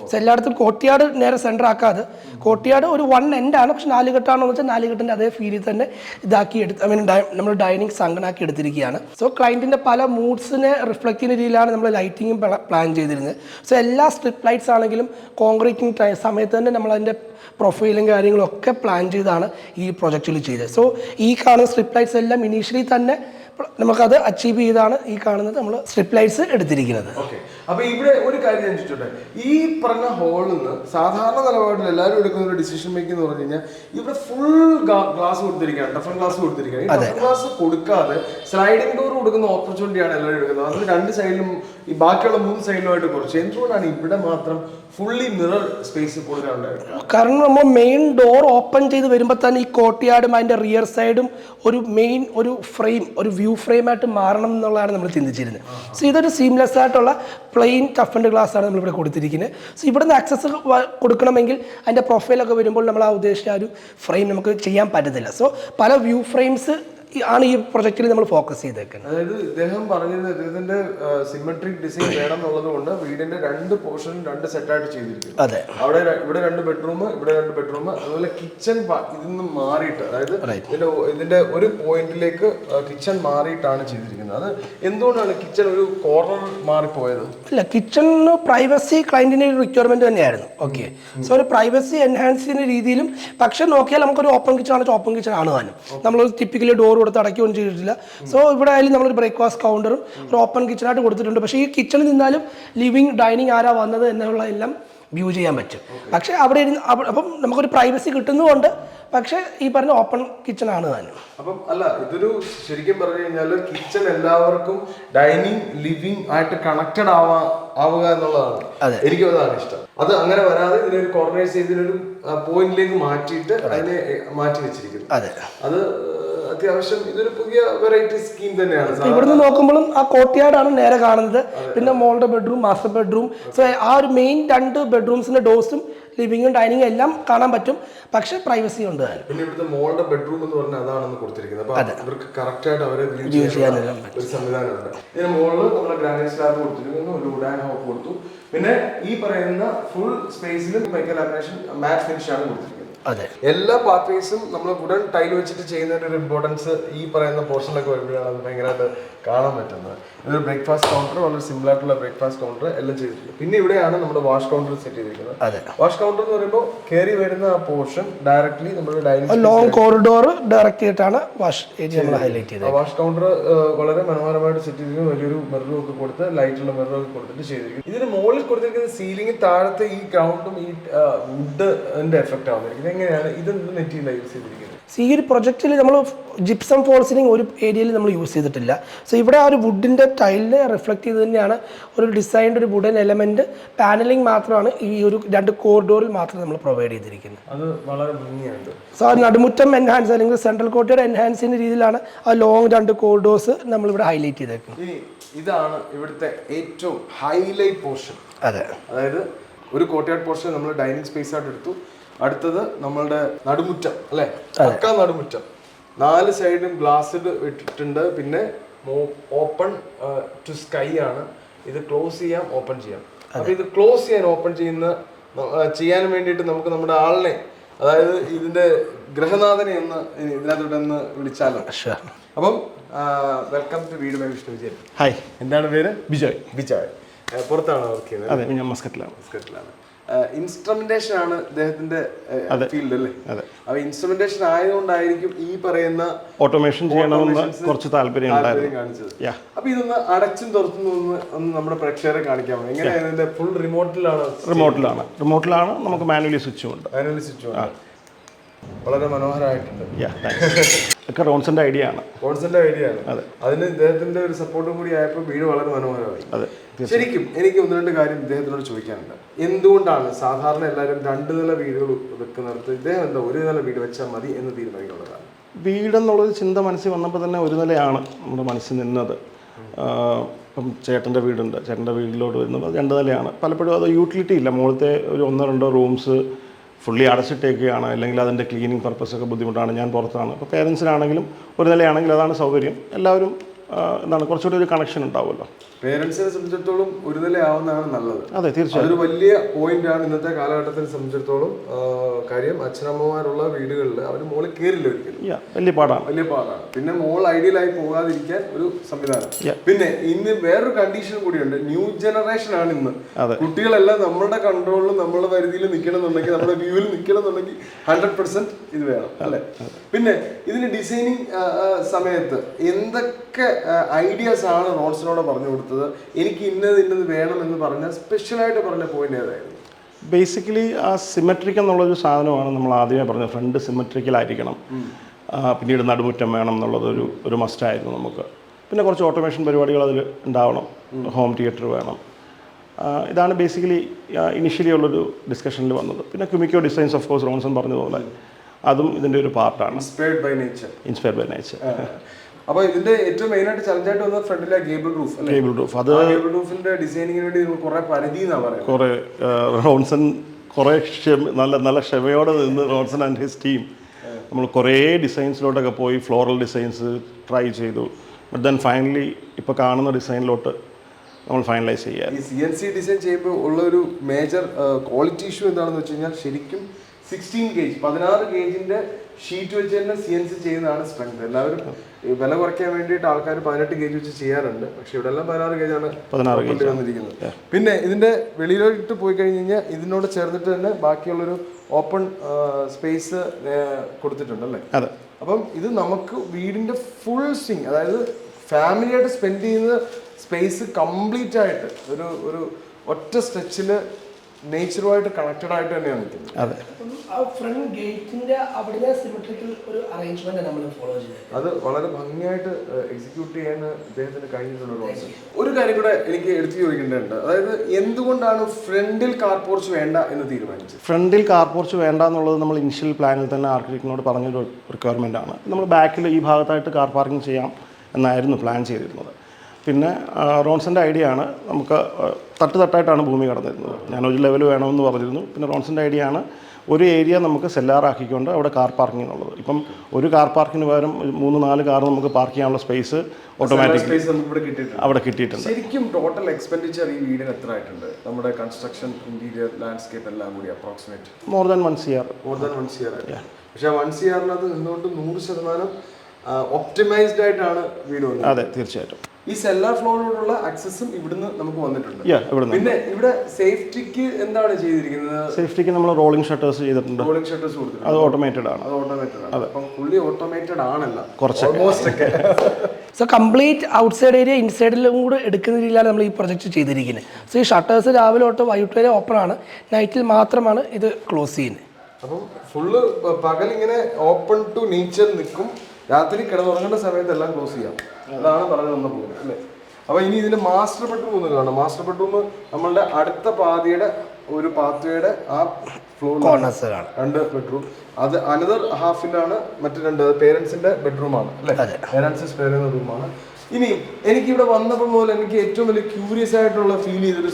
so എല്ലായിടത്തും കോട്ടിയാട് നേരെ സെന്റർ ആക്കാതെ കോട്ടിയാട് ഒരു വൺ എൻഡ് ആണ് പക്ഷെ നാലുകെട്ടാണെന്ന് വെച്ചാൽ നാലുകെട്ടിന്റെ അതേ ഫീലിൽ തന്നെ ഇതാക്കി എടുത്ത് ഐ മീൻ നമ്മൾ ഡൈനിങ് സംഘനാക്കി എടുത്തിരിക്കുകയാണ്. സോ ക്ലയന്റിന്റെ പല മൂഡ്സിനെ റിഫ്ലക്ട് ചെയ്യുന്ന രീതിയിലാണ് നമ്മൾ ലൈറ്റിങ്ങും പ്ലാൻ ചെയ്തിരുന്നത്. സോ എല്ലാ സ്ട്രിപ്പ് ലൈറ്റ്സ് ആണെങ്കിലും കോൺക്രീറ്റിംഗ് സമയത്ത് തന്നെ നമ്മൾ അതിന്റെ പ്രൊഫൈലും കാര്യങ്ങളും ഒക്കെ പ്ലാൻ ചെയ്താണ് ഈ പ്രൊജക്റ്റിൽ ചെയ്തത്. സോ ഈ കാണുന്ന സ്ട്രിപ്പ് ലൈറ്റ്സ് എല്ലാം ഇനീഷ്യലി തന്നെ നമുക്കത് അച്ചീവ് ചെയ്താണ് ഈ കാണുന്നത് നമ്മൾ സ്ട്രിപ്പ് ലൈറ്റ്സ് എടുത്തിരിക്കുന്നത്. അപ്പൊ ഇവിടെ ഒരു കാര്യം ഞാൻ ചോദിച്ചോട്ടെ? ഈ പറഞ്ഞ ഹോളിൽ നിന്ന് സാധാരണ നിലപാടിൽ എല്ലാവരും എടുക്കുന്ന ഒരു ഡിസിഷൻ മേക്കിംഗ് എന്ന് പറഞ്ഞു കഴിഞ്ഞാൽ ഇവിടെ ഫുൾ ഗ്ലാസ് കൊടുത്തിരിക്കുകയാണ് ടഫൻ ഗ്ലാസ് കൊടുത്തിരിക്കുകയാണ്. ഈ ടഫൻ ഗ്ലാസ് കൊടുക്കാതെ സ്ലൈഡിംഗ് ഡോർ കൊടുക്കുന്ന ഓപ്പർച്യൂണിറ്റിയാണ് എല്ലാവരും എടുക്കുന്നത്. അതിൽ രണ്ട് സൈഡിലും ഈ ബാക്കിയുള്ള മൂന്ന് സൈഡിലുമായിട്ട് കുറച്ച്. എന്തുകൊണ്ടാണ് ഇവിടെ മാത്രം ഫുള്ളി മിറർ സ്പേസ് കൊടുക്കാനുണ്ടായിരുന്നത് കാരണം നമ്മൾ മെയിൻ ഡോർ ഓപ്പൺ ചെയ്ത് വരുമ്പോൾ തന്നെ ഈ കോട്ടിയാടും അതിന്റെ റിയർ സൈഡും ഒരു മെയിൻ ഒരു ഫ്രെയിം ഒരു വ്യൂ ഫ്രെയിമായിട്ട് മാറണം എന്നുള്ളതാണ് നമ്മൾ ചിന്തിച്ചിരുന്നത്. സോ ഇതൊരു സീംലെസ് ആയിട്ടുള്ള പ്ലെയിൻ ടഫ് ആൻഡ് ഗ്ലാസ് ആണ് നമ്മളിവിടെ കൊടുത്തിരിക്കുന്നത്. സോ ഇവിടെ നിന്ന് ആക്സസ് കൊടുക്കണമെങ്കിൽ അതിന്റെ പ്രൊഫൈലൊക്കെ വരുമ്പോൾ നമ്മൾ ആ ഉദ്ദേശിച്ച ആ ഒരു ഫ്രെയിം നമുക്ക് ചെയ്യാൻ പറ്റത്തില്ല. സോ പല വ്യൂ ഫ്രെയിംസ് ആണ് ഈ പ്രൊജക്റ്റിൽ നമ്മൾ ഫോക്കസ് ചെയ്തേക്കുന്നത്. അതായത് ഇദ്ദേഹം പറഞ്ഞത് ഇതിന്റെ സിമെട്രിക് ഡിസൈൻ വേണം എന്നുള്ളത് കൊണ്ട് വീടിന്റെ രണ്ട് പോർഷൻ രണ്ട് സെറ്റായിട്ട് ചെയ്തിരിക്കുന്നു. അതെ. അവിടെ ഇവിടെ രണ്ട് ബെഡ്റൂം ഇവിടെ രണ്ട് ബെഡ്റൂം അതുപോലെ കിച്ചൺ ഇതിൽ നിന്ന് മാറിയിട്ട് അതായത് ഇതിന്റെ ഇതിന്റെ ഒരു പോയിന്റിലേക്ക് കിച്ചൺ മാറിയിട്ടാണ് ചെയ്തിരിക്കുന്നത്. അത് എന്തുകൊണ്ടാണ് കിച്ചൺ ഒരു കോർണർ മാറിപ്പോയത്? അല്ല കിച്ചണിന് പ്രൈവസി ക്ലയന്റിന്റെ ഒരു റിക്വയർമെന്റ് തന്നെയായിരുന്നു. ഓക്കെ സോ ഒരു പ്രൈവസി എൻഹാൻസ് ചെയ്യുന്ന രീതിയിലും പക്ഷെ നോക്കിയാൽ നമുക്കൊരു ഓപ്പൺ കിച്ചൺ ആണെങ്കിൽ ഓപ്പൺ കിച്ചൺ ആണ് നമ്മൾ ടിപ്പിക്കലി ഡോർ കൊടുത്ത് അടയ്ക്കുകയും ചെയ്തിട്ടില്ല. സോ ഇവിടെ ആയാലും നമ്മളൊരു ബ്രേക്ക്ഫാസ്റ്റ് കൗണ്ടറും ഒരു ഓപ്പൺ കിച്ചണായിട്ട് കൊടുത്തിട്ടുണ്ട്. പക്ഷേ ഈ കിച്ചണിൽ നിന്നാലും ലിവിങ് ഡൈനിങ് ആരാ വന്നത് എന്നുള്ള എല്ലാം വ്യൂ ചെയ്യാൻ പറ്റും. പക്ഷേ അവിടെ ഇരുന്ന് അപ്പം നമുക്കൊരു പ്രൈവസി കിട്ടുന്നതുകൊണ്ട് പക്ഷേ ഈ പറഞ്ഞ ഓപ്പൺ കിച്ചൺ ആണ് താനും. അപ്പം അല്ല ഇതൊരു ശരിക്കും പറഞ്ഞു കഴിഞ്ഞാൽ കിച്ചൺ എല്ലാവർക്കും ഡൈനിങ് ലിവിങ് ആയിട്ട് കണക്റ്റഡ് ആവാ ആവുക എന്നുള്ളതാണ്. അതെ. എനിക്കും അതാണ് ഇഷ്ടം. അത് അങ്ങനെ വരാതെ ഇതിനൊരു കോർണേഴ്സ് ഇതിനൊരു പോയിന്റിലേക്ക് മാറ്റിയിട്ട് അതിനെ മാറ്റി വെച്ചിരിക്കുന്നു. അതെ. അത് അത്യാവശ്യം ഇതൊരു പുതിയ വെറൈറ്റി സ്കീം തന്നെയാണ്. ഇവിടുന്ന് നോക്കുമ്പോഴും ആ കോട്ടിയാടാണ് നേരെ കാണുന്നത്. പിന്നെ മോളുടെ ബെഡ്റൂം മാസ്റ്റർ ബെഡ്റൂം സോ ആ ഒരു മെയിൻ രണ്ട് ബെഡ്റൂംസിന്റെ ഡോസും ലിവിങ്ങും ഡൈനിങ്ങും എല്ലാം കാണാൻ പറ്റും. പക്ഷെ പ്രൈവസി ഉണ്ട് പിന്നെ ഇവിടുത്തെ മോളുടെ ബെഡ്റൂം എന്ന് പറഞ്ഞാൽ അതാണെന്ന് കൊടുത്തിരിക്കുന്നത്. അപ്പൊ ഇവർക്ക് കറക്റ്റ് ആയിട്ട് അവരെ വ്യൂ ചെയ്യാനെല്ലാം ഒരു സംവിധാനമുണ്ട്. ഇതിന് മുകളിൽ നമ്മൾ ഗ്രാനൈറ്റ് സ്ലാബ് കൊടുത്തിരിക്കുന്നു ഒരു വുഡ് ആൻഡ് ഹോപ്പ് കൊടുത്തു. പിന്നെ ഈ പറയുന്ന ഫുൾ സ്പേസിലും മൈക്കൽ ലാമിനേഷൻ മാറ്റ് ഫിനിഷ് ആണ് കൊടുത്തിരിക്കുന്നത്. അതെ. എല്ലാ പാത്വേസും നമ്മൾ ഉടൻ ടൈൽ വെച്ചിട്ട് ചെയ്യുന്നതിന്റെ ഒരു ഇമ്പോർട്ടൻസ് ഈ പറയുന്ന പോർഷനിലൊക്കെ വരുമ്പോഴാണ് അത് ഭയങ്കരമായിട്ട് കാണാൻ പറ്റുന്നത്. ഇതൊരു ബ്രേക്ക്ഫാസ്റ്റ് കൗണ്ടർ വളരെ സിമ്പിൾ ആയിട്ടുള്ള ബ്രേക്ക്ഫാസ്റ്റ് കൗണ്ടർ എല്ലാം ചെയ്തിരിക്കുന്നത് പിന്നെ ഇവിടെയാണ് നമ്മുടെ വാഷ് കൗണ്ടർ സെറ്റ് ചെയ്തിരിക്കുന്നത്. വാഷ് കൗണ്ടർ എന്ന് പറയുമ്പോൾ കയറി വരുന്ന ആ പോർഷൻ ഡയറക്ട്ലി നമ്മുടെ ഡൈനിങ് ലോങ് കോറിഡോർ ഡയറക്റ്റ് ചെയ്തിട്ടാണ് വാഷ് ഏരിയ നമ്മൾ ഹൈലൈറ്റ് ചെയ്തത് വാഷ് കൗണ്ടർ വളരെ മനോഹരമായിട്ട് സെറ്റ് ചെയ്തിരിക്കുന്നു. വലിയൊരു മെറും ഒക്കെ കൊടുത്ത് ലൈറ്റുള്ള മെറും ഒക്കെ കൊടുത്തിട്ട് ചെയ്തിരിക്കുന്നു. ഇതിന് മുകളിൽ കൊടുത്തിരിക്കുന്ന സീലിംഗ് താഴത്തെ ഈ ഗ്രൗണ്ടും ഈ വുഡിന്റെ എഫക്റ്റ് ആവുന്നിരിക്കുന്നത് എങ്ങനെയാണ് ഇത് നെറ്റിയിലാണ് യൂസ് ചെയ്തിരിക്കുന്നത്? സോ ഈ ഒരു പ്രൊജക്റ്റിൽ നമ്മൾ ജിപ്സം ഫോൾസിനിങ് ഒരു ഏരിയയിൽ നമ്മൾ യൂസ് ചെയ്തിട്ടില്ല. സോ ഇവിടെ ആ ഒരു വുഡിന്റെ ടൈലിനെ റിഫ്ലക്ട് ചെയ്ത് തന്നെയാണ് ഒരു ഡിസൈൻഡ് ഒരു വുഡൻ എലമെന്റ് പാനലിംഗ് മാത്രമാണ് ഈ ഒരു രണ്ട് കോറിഡോറിൽ മാത്രം നമ്മൾ പ്രൊവൈഡ് ചെയ്തിരിക്കുന്നത്. അത് വളരെ ഭംഗിയുണ്ട്. സോ നടുമുറ്റം എൻഹാൻസ് അല്ലെങ്കിൽ സെൻട്രൽ കോട്ടയുടെ എൻഹാൻസ് ചെയ്യുന്ന രീതിയിലാണ് ആ ലോങ് രണ്ട് കോറിഡോർസ് നമ്മളിവിടെ ഹൈലൈറ്റ് ചെയ്തേക്കുന്നത്. ഇതാണ് ഇവിടുത്തെ ഏറ്റവും ഹൈലൈറ്റ് പോർഷൻ അതെ. അതായത് ഒരു കോട്ടയാട് പോർഷൻ നമ്മൾ ഡൈനിങ് സ്പേസ് ആയിട്ട് എടുത്തു. അടുത്തത് നമ്മളുടെ നടുമുറ്റം അല്ലെ? പക്ക നടുമുറ്റം. നാല് സൈഡും ഗ്ലാസ് ഇട്ടിട്ടുണ്ട്. പിന്നെ ഓപ്പൺ ടു സ്കൈ ആണ്. ഇത് ക്ലോസ് ചെയ്യാം ഓപ്പൺ ചെയ്യാം. അപ്പൊ ഇത് ക്ലോസ് ചെയ്യാൻ ഓപ്പൺ ചെയ്യുന്ന ചെയ്യാൻ വേണ്ടിയിട്ട് നമുക്ക് നമ്മുടെ ആളിനെ അതായത് ഇതിന്റെ ഗ്രഹനാഥനെ ഒന്ന് ഇതിനകത്തോട്ട് ഒന്ന് വിളിച്ചാലോ? അപ്പം വെൽക്കം ടു വീട് വിഷ്ണു വിജയൻ ഹായ് എന്താണ് പേര്? ബിജോയ് ബിജോയ് പുറത്താണ് വർക്ക് ചെയ്യുന്നത് അതെ ഞാൻ മസ്കറ്റിലാണ്. മസ്കറ്റിലാണ്. ഇൻസ്ട്രുമെന്റേഷൻ ആണ് ഇദ്ദേഹത്തിന്റെ ഫീൽഡ് അല്ലേ? അതെ. അപ്പൊ ഇൻസ്ട്രുമെന്റേഷൻ ആയതുകൊണ്ടായിരിക്കും ഈ പറയുന്ന ഓട്ടോമേഷൻ ചെയ്യണമെന്ന് കുറച്ച് താല്പര്യം കാണിച്ചത്. അപ്പൊ ഇതൊന്ന് അടച്ചും തുറത്തും ഒന്ന് നമ്മുടെ പ്രേക്ഷകരെ കാണിക്കാമോ എങ്ങനെയാണ് ഇതിന്റെ ഫുൾ റിമോട്ടിലാണ് റിമോട്ടിലാണ് റിമോട്ടിലാണ് നമുക്ക് മാനുവലി സ്വിച്ചും ഉണ്ട്. അതിനുള്ള സ്വിച്ച് വളരെ മനോഹരമായിട്ടുണ്ട്. ഒക്കെ റോൺസിന്റെ ഐഡിയ ആണ്. കോൺസെന്റ് ഐഡിയ ആണ്. അതിന് ഇദ്ദേഹത്തിന്റെ ഒരു സപ്പോർട്ടും കൂടി ആയപ്പോൾ വീട് വളരെ മനോഹരമായി. അതെ ശരിക്കും എനിക്ക് ഒന്ന് രണ്ട് കാര്യം ഇദ്ദേഹത്തിനോട് ചോദിക്കാനുണ്ട്. എന്തുകൊണ്ടാണ് സാധാരണ എല്ലാവരും രണ്ട് നില വീടുകൾ വെക്കുന്നിടത്ത് ഇദ്ദേഹം എന്താ ഒരു നില വീട് വെച്ചാൽ മതി എന്ന് തീരുമാനിക്കുന്നതാണ് വീടെന്നുള്ളൊരു ചിന്ത മനസ്സിൽ വന്നപ്പോൾ തന്നെ ഒരു നിലയാണ് നമ്മുടെ മനസ്സിൽ നിന്നത്. ഇപ്പം ചേട്ടന്റെ വീടുണ്ട്. ചേട്ടന്റെ വീട്ടിലോട്ട് വരുന്നത് രണ്ട് നിലയാണ്. പലപ്പോഴും അത് യൂട്ടിലിറ്റി ഇല്ല. മുകളിലത്തെ ഒരു ഒന്നോ രണ്ടോ റൂംസ് ഫുള്ളി അടച്ചിട്ടേക്കുകയാണ് അല്ലെങ്കിൽ അതിന്റെ ക്ലീനിങ് പർപ്പസൊക്കെ ബുദ്ധിമുട്ടാണ്. ഞാൻ പുറത്താണ്. അപ്പോൾ പേരൻസിനാണെങ്കിലും ഒരു നിലയാണെങ്കിലും അതാണ് സൗകര്യം. എല്ലാവരും എന്താണ് കുറച്ചുകൂടി ഒരു കണക്ഷൻ ഉണ്ടാവുമല്ലോ. പേരൻസിനെ സംബന്ധിച്ചിടത്തോളം ഒരു നിലയാവുന്നതാണ് നല്ലത്. അതെ തീർച്ചയായും. അതൊരു വലിയ പോയിന്റ് ആണ് ഇന്നത്തെ കാലഘട്ടത്തിനെ സംബന്ധിച്ചിടത്തോളം കാര്യം അച്ഛനമ്മമാരുള്ള വീടുകളിൽ അവർ മോളിൽ കയറില്ല ഒരിക്കലും. വലിയ പാടാണ്. വലിയ പാടാണ്. പിന്നെ മോൾ ഐഡിയൽ ആയി പോകാതിരിക്കാൻ ഒരു സംവിധാനം. പിന്നെ ഇന്ന് വേറൊരു കണ്ടീഷൻ കൂടിയുണ്ട്. ന്യൂ ജനറേഷൻ ആണ് ഇന്ന്. കുട്ടികളെല്ലാം നമ്മുടെ കൺട്രോളിൽ നമ്മുടെ പരിധിയിൽ നിൽക്കണമെന്നുണ്ടെങ്കിൽ നമ്മുടെ വ്യൂവിൽ നിൽക്കണമെന്നുണ്ടെങ്കിൽ ഹൺഡ്രഡ് പെർസെന്റ് ഇത് വേണം അല്ലെ? പിന്നെ ഇതിന് ഡിസൈനിങ് സമയത്ത് എന്തൊക്കെ ഐഡിയാസ് ആണ് റോഡ്സിനോട് പറഞ്ഞു കൊടുത്തത്? എനിക്ക് ഇന്നത് ഇന്നത് വേണം എന്ന് പറഞ്ഞ സ്പെഷ്യലായിട്ട് പറഞ്ഞ പോയിന്റ് ഏതായിരുന്നു? ബേസിക്കലി ആ സിമെട്രിക് എന്നുള്ളൊരു സാധനമാണ് നമ്മൾ ആദ്യമേ പറഞ്ഞത്. ഫ്രണ്ട് സിമെട്രിക്കൽ ആയിരിക്കണം. ആ, പിന്നീട് നടുമുറ്റം വേണം എന്നുള്ളതൊരു ഒരു ഒരു മസ്റ്റായിരുന്നു നമുക്ക്. പിന്നെ കുറച്ച് ഓട്ടോമേഷൻ പരിപാടികൾ അതിൽ ഉണ്ടാവണം. ഹോം തിയേറ്റർ വേണം. ഇതാണ് ബേസിക്കലി ഇനിഷ്യലി ഉള്ളൊരു ഡിസ്കഷനിൽ വന്നത്. പിന്നെ Kumiko designs of course Ronson പറഞ്ഞതുപോലെ അതും ഇതിന്റെ ഒരു പാർട്ടാണ് inspired by nature inspired by nature അപ്പൊ ഇതിന്റെ ഏറ്റവും മെയിൻ ആയിട്ട് ചലഞ്ച് ആയിട്ട് വന്നത് ഫ്രണ്ടിലെ ഗേബിൾ റൂഫ് ഗേബിൾ റൂഫ് അത് ഗേബിൾ റൂഫിന്റെ ഡിസൈനിങ്ങിന് വേണ്ടി നിങ്ങൾ കുറെ പരിധി എന്നാ പറയുന്നത്. കുറേ റോൺസൺ കുറേ ക്ഷമ നല്ല നല്ല ക്ഷമയോടെ നിന്ന് റോൺസൺ ആൻഡ് ഹിസ് ടീം നമ്മൾ കുറേ ഡിസൈൻസിലോട്ടൊക്കെ പോയി ഫ്ലോറൽ ഡിസൈൻസ് ട്രൈ ചെയ്തു. ബട്ട് ദെൻ ഫൈനലി ഇപ്പോൾ കാണുന്ന ഡിസൈനിലോട്ട് നമ്മൾ ഫൈനലൈസ് ചെയ്യാൻ. ഈ സി എൻ സി ഡിസൈൻ ചെയ്യുമ്പോൾ ഉള്ള ഒരു മേജർ ക്വാളിറ്റി ഇഷ്യൂ എന്താണെന്ന് വെച്ച് കഴിഞ്ഞാൽ ശരിക്കും സിക്സ്റ്റീൻ ഗേജ് പതിനാറ് ഗേജിന്റെ ഷീറ്റ് വെച്ച് തന്നെ സി എൻ സി ചെയ്യുന്നതാണ് സ്ട്രെങ്ത് എല്ലാവരും വില കുറയ്ക്കാൻ വേണ്ടിയിട്ട് ആൾക്കാർ പതിനെട്ട് കെ ജി വെച്ച് ചെയ്യാറുണ്ട്. പക്ഷെ ഇവിടെ എല്ലാം പതിനാറ് കെ ജി ആണ്. വന്നിരിക്കുന്നത് പിന്നെ ഇതിന്റെ വെളിയിലോട്ട് പോയി കഴിഞ്ഞ് കഴിഞ്ഞാൽ ഇതിനോട് ചേർന്നിട്ട് തന്നെ ബാക്കിയുള്ളൊരു ഓപ്പൺ സ്പേസ് കൊടുത്തിട്ടുണ്ട് അല്ലേ? അപ്പം ഇത് നമുക്ക് വീടിന്റെ ഫുൾ സ്വിങ് അതായത് ഫാമിലി ആയിട്ട് സ്പെൻഡ് ചെയ്യുന്ന സ്പേസ് കംപ്ലീറ്റ് ആയിട്ട് ഒരു ഒരു ഒറ്റ സ്ട്രെച്ചിൽ നേച്ചറുമായിട്ട് കണക്റ്റഡ് ആയിട്ട് തന്നെയാണ് നിൽക്കുന്നത്. അതെ. ആ ഫ്രണ്ട് ഗേറ്റിന്റെ അവിടെ സിമെട്രിക്കൽ ഒരു അറേഞ്ച്മെന്റ് നമ്മൾ ഫോളോ ചെയ്തത് അത് വളരെ ഭംഗിയായിട്ട് എക്സിക്യൂട്ട് ചെയ്യാൻ അദ്ദേഹത്തിന് കഴിഞ്ഞിട്ടുള്ള ഒരു. ഒരു കാര്യം കൂടെ എനിക്ക് എടുത്തു ചോദിക്കേണ്ടതുണ്ട്. അതായത് എന്തുകൊണ്ടാണ് ഫ്രണ്ടിൽ കാർ പോർച്ച് വേണ്ട എന്ന് തീരുമാനിച്ചത്? ഫ്രണ്ടിൽ കാർ പോർച്ച് വേണ്ട എന്നുള്ളത് നമ്മൾ ഇനിഷ്യൽ പ്ലാനിൽ തന്നെ ആർക്കിടെക്റ്റിനോട് പറഞ്ഞൊരു റിക്വയർമെന്റ് ആണ്. നമ്മൾ ബാക്കിൽ ഈ ഭാഗത്തായിട്ട് കാർ പാർക്കിംഗ് ചെയ്യാം എന്നായിരുന്നു പ്ലാൻ ചെയ്തിരുന്നത്. പിന്നെ റോൺസന്റെ ഐഡിയ ആണ് നമുക്ക് തട്ട് തട്ടായിട്ടാണ് ഭൂമി കടന്നിരുന്നത്. ഞാനൊരു ലെവൽ വേണമെന്ന് പറഞ്ഞിരുന്നു. പിന്നെ റോൺസന്റെ ഐഡിയ ആണ് ഒരു ഏരിയ നമുക്ക് സെല്ലാറാക്കിക്കൊണ്ട് അവിടെ കാർ പാർക്കിംഗ് ഉള്ളത് ഇപ്പം ഒരു കാർ പാർക്കിന് പകരം മൂന്ന് നാല് കാർ നമുക്ക് പാർക്ക് ചെയ്യാനുള്ള സ്പേസ് ഓട്ടോമാറ്റിക് അവിടെ കിട്ടിയിട്ടുണ്ട്. ശരിക്കും ടോട്ടൽ എക്സ്പെൻഡിച്ചർ ഈ വീടിന് എത്ര ആയിട്ടുണ്ട് നമ്മുടെ കൺസ്ട്രക്ഷൻ ഇന്റീരിയർ ലാൻഡ്സ്കേപ്പ് എല്ലാം കൂടി approximate more than one C R more than one C R പക്ഷെ വൺ സി ആറിനകത്ത് നിന്നുകൊണ്ട് നൂറ് ശതമാനം ഒപ്റ്റിമൈസ്ഡ് ആയിട്ടാണ് വീട് അതെ തീർച്ചയായിട്ടും. ഈ സെല്ലാർ ഫ്ലോറിലോട്ടുള്ള ആക്സസും ഇവിടുന്ന് നമുക്ക് വന്നിട്ടുണ്ട്. പിന്നെ ഇവിടെ സേഫ്റ്റിക്ക് എന്താണ് ചെയ്തിരിക്കുന്നത്? സേഫ്റ്റിക്ക് നമ്മൾ റോളിംഗ് ഷട്ടേഴ്സ് ചെയ്തിട്ടുണ്ട്. റോളിംഗ് ഷട്ടേഴ്സ് കൊടുത്തിട്ടുണ്ട്. അത് ഓട്ടോമേറ്റഡ് ആണ്. അത് ഓട്ടോമേറ്റഡ് ആണ്. അപ്പം ഫുള്ളി ഓട്ടോമേറ്റഡ് ആണല്ല. കുറച്ച് ഓൾമോസ്റ്റ് ഒക്കെ. സോ കംപ്ലീറ്റ് ഔട്ട്സൈഡ് ഏരിയ ഇൻസൈഡിലും കൂടെ എടുക്കുന്ന രീതിയിലാണ് നമ്മൾ ഈ പ്രൊജക്റ്റ് ചെയ്തിരിക്കുന്നത്. സോ ഈ ഷട്ടേഴ്സ് രാവിലെ തൊട്ട് വൈകിട്ട് വരെ ഓപ്പൺ ആണ് നൈറ്റിൽ മാത്രമാണ് ഇത് ക്ലോസ് ചെയ്യുന്നത്. അപ്പം ഫുള്ള് പകൽ ഇങ്ങനെ ഓപ്പൺ ടു നേച്ചർ നിൽക്കും. രാത്രി കിടന്നുറങ്ങേണ്ട സമയത്തെല്ലാം ക്ലോസ് ചെയ്യാം. അതാണ് പറഞ്ഞു വന്ന പോകുന്നത് അല്ലേ? അപ്പൊ ഇനി ഇതിന് മാസ്റ്റർ ബെഡ്റൂം ഒന്ന് കാണാം മാസ്റ്റർ ബെഡ്റൂം നമ്മളുടെ അടുത്ത പാതിയുടെ ഒരു പാത്വയുടെ ആ ഫ്ലോർ രണ്ട് ബെഡ്റൂം അത് അനദർ ഹാഫിലാണ് മറ്റു രണ്ട് പേരൻസിന്റെ ബെഡ്റൂമാണ് അല്ലേ? പേരൻസ് സ്റ്റേ ചെയ്യുന്ന റൂമാണ് ഇനി എനിക്ക് ഇവിടെ വന്നപ്പോൾ മുതൽ എനിക്ക് ഏറ്റവും വലിയ ക്യൂരിയസ് ആയിട്ടുള്ള ഫീൽ ചെയ്തൊരു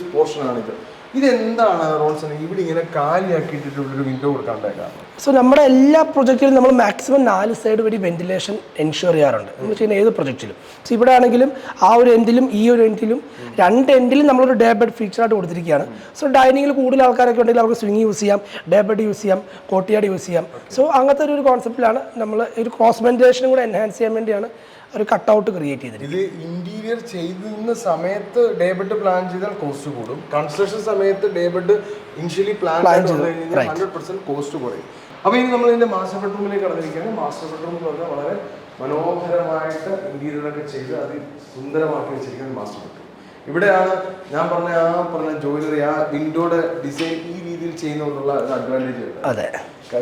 ഇത് ഇതെന്താണ് റോൺസൺ ഇവിടെ ഇങ്ങനെ കാലിയാക്കിയിട്ടുള്ളൊരു വിൻഡോ കൊടുക്കാണ്ടേക്കാം സോ നമ്മുടെ എല്ലാ പ്രൊജക്റ്റിലും നമ്മൾ മാക്സിമം നാല് സൈഡ് വഴി വെന്റിലേഷൻ എൻഷുർ ചെയ്യാറുണ്ട്. എന്ന് വെച്ച് കഴിഞ്ഞാൽ ഏത് പ്രൊജക്റ്റിലും സോ ഇവിടെ ആണെങ്കിലും ആ ഒരു എൻഡിലും ഈ ഒരു എൻഡിലും രണ്ട് എൻഡിലും നമ്മളൊരു ഡേ ബെഡ് ഫീച്ചറായിട്ട് കൊടുത്തിരിക്കുകയാണ്. സോ ഡൈനിങ്ങിൽ കൂടുതൽ ആൾക്കാരൊക്കെ ഉണ്ടെങ്കിൽ അവർക്ക് സ്വിങ് യൂസ് ചെയ്യാം ഡേ ബെഡ് യൂസ് ചെയ്യാം കോട്ടിയാട് യൂസ് ചെയ്യാം. സോ അങ്ങനത്തെ ഒരു കോൺസെപ്റ്റിലാണ് നമ്മൾ ഒരു ക്രോസ് വെന്റിലേഷനും കൂടെ എൻഹാൻസ് ചെയ്യാൻ വേണ്ടിയാണ് ഒരു കട്ട് ഔട്ട് ക്രിയേറ്റ് ചെയ്തിട്ടുണ്ട് ഇത് ഇന്റീരിയർ ചെയ്യുന്ന സമയത്ത് ഡേബിഡ് പ്ലാൻ ചെയ്താൽ കോസ്റ്റ് കൂടും. കൺസ്ട്രക്ഷൻ സമയത്ത് day bed initially plan hundred percent cost കുറയും. അപ്പോൾ ഇനി നമ്മൾ ഇതിന്റെ മാസ്റ്റർ ബെഡ്റൂമിലേക്ക് കടന്നിരിക്കുകയാണ്. മാസ്റ്റർ ബെഡ്റൂം എന്ന് പറഞ്ഞാൽ വളരെ മനോഹരമായിട്ട് ഇന്റീരിയർ ഒക്കെ ചെയ്ത് അത് സുന്ദരമാക്കി വെച്ചിരിക്കുന്ന മാസ്റ്റർ ബെഡ്റൂം ഇവിടെയാണ് ഞാൻ പറഞ്ഞ ആ പറഞ്ഞ ജോയിലറി ആ വിൻഡോയുടെ ഡിസൈൻ ഈ രീതിയിൽ ചെയ്യുന്നു എന്നുള്ള അഡ്വാന്റേജ് ഉണ്ട്. അതെ.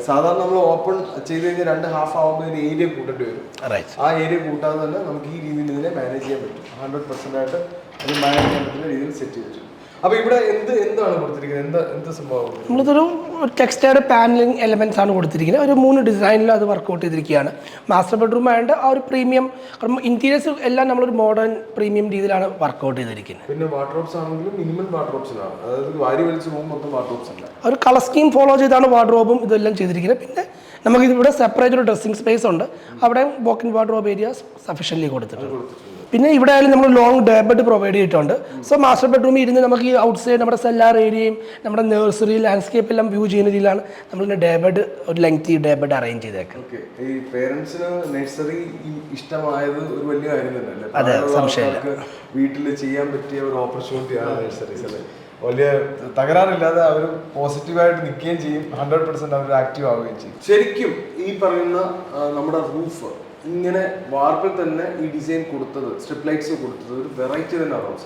സാധാരണ നമ്മൾ ഓപ്പൺ ചെയ്ത് കഴിഞ്ഞാൽ രണ്ട് ഹാഫ് ആവുമ്പോൾ ഒരു ഏരിയ കൂട്ടേണ്ടി വരും. ആ ഏരിയ കൂട്ടാതെ തന്നെ നമുക്ക് ഈ രീതിയിൽ ഇതിനെ മാനേജ് ചെയ്യാൻ പറ്റും. ഹൺഡ്രഡ് പെർസെന്റ് ആയിട്ട് അത് മാനേജ് ചെയ്യാൻ പറ്റുന്ന രീതിയിൽ സെറ്റ് ചെയ്തിട്ടുണ്ട് അപ്പൊ ഇവിടെ എന്ത് എന്താണ് കൊടുത്തിരിക്കുന്നത്? എന്താ എന്ത് സംഭവം? നമ്മളിതൊരു ടെക്സ്റ്റൈഡ് പാനലിംഗ് എലമെന്റ്സ് ആണ് കൊടുത്തിരിക്കുന്നത്. ഒരു മൂന്ന് ഡിസൈനിൽ അത് വർക്കൗട്ട് ചെയ്തിരിക്കുകയാണ്. മാസ്റ്റർ ബെഡ്റൂം ആയതുകൊണ്ട് ആ ഒരു പ്രീമിയം കാരണം ഇന്റീരിയേഴ്സ് എല്ലാം നമ്മളൊരു മോഡേൺ പ്രീമിയം രീതിയിലാണ് വർക്കൗട്ട് ചെയ്തിരിക്കുന്നത്. പിന്നെ വാർഡ്രോബ്സ് ആണെങ്കിലും മിനിമം വാർഡ്രോബ്സിലാണ് അതായത് വാരി വലിച്ച് റൂം മൊത്തം വാർഡ്രോബ്സ് അല്ല. ഒരു കളർ സ്കീം ഫോളോ ചെയ്താണ് വാർഡ്രോബും ഇതെല്ലാം ചെയ്തിരിക്കുന്നത്. പിന്നെ നമുക്ക് ഇവിടെ സെപ്പറേറ്റ് ഒരു ഡ്രസ്സിംഗ് സ്പേസ് ഉണ്ട്. അവിടെ വോക്കിൻ വാർഡ്രോബ് ഏരിയ സഫീഷ്യന്റ്ലി കൊടുത്തിട്ടുണ്ട്. പിന്നെ ഇവിടെ ആയാലും നമ്മൾ ലോങ് ഡേ ബെഡ് പ്രൊവൈഡ് ചെയ്തിട്ടുണ്ട്. സോ മാസ്റ്റർ ബെഡ്റൂമിൽ ഇരുന്ന് നമുക്ക് ഈ ഔട്ട് സൈഡ് നമ്മുടെ സെല്ലാർ ഏരിയയും നമ്മുടെ നഴ്സറി ലാൻഡ്സ്കേപ്പ് എല്ലാം വ്യൂ ചെയ്യുന്ന രീതിയിലാണ് നമ്മൾ ഡേ ബെഡ് ഒരു ലെങ്തി ഡേ ബെഡ് അറേഞ്ച് ചെയ്തേക്കുന്നത്. ഓക്കെ ഈ പേരൻസിന് നഴ്സറി ഇഷ്ടമായത് ഒരു വലിയ കാര്യം തന്നെയല്ലേ? അതെ, സംശയമില്ല. വീട്ടിൽ ചെയ്യാൻ പറ്റിയ ഒരു ഓപ്പർച്യൂണിറ്റിയാണ് നഴ്സറീസ് അല്ലേ? വലിയ തകരാറില്ലാതെ അവർ പോസിറ്റീവായിട്ട് നിൽക്കുകയും ചെയ്യും. ഹൺഡ്രഡ് പെർസെന്റ് അവർ ആക്റ്റീവ് ആവുകയും ചെയ്യും. ശരിക്കും ഈ പറയുന്ന നമ്മുടെ റൂഫ് ഇങ്ങനെ വാർപ്പിൽ തന്നെ ഈ ഡിസൈൻ കൊടുത്തത് സ്ട്രിപ്പ് ലൈറ്റ്സ് കൊടുത്തത് ഒരു വെറൈറ്റി തന്നെ ആണ്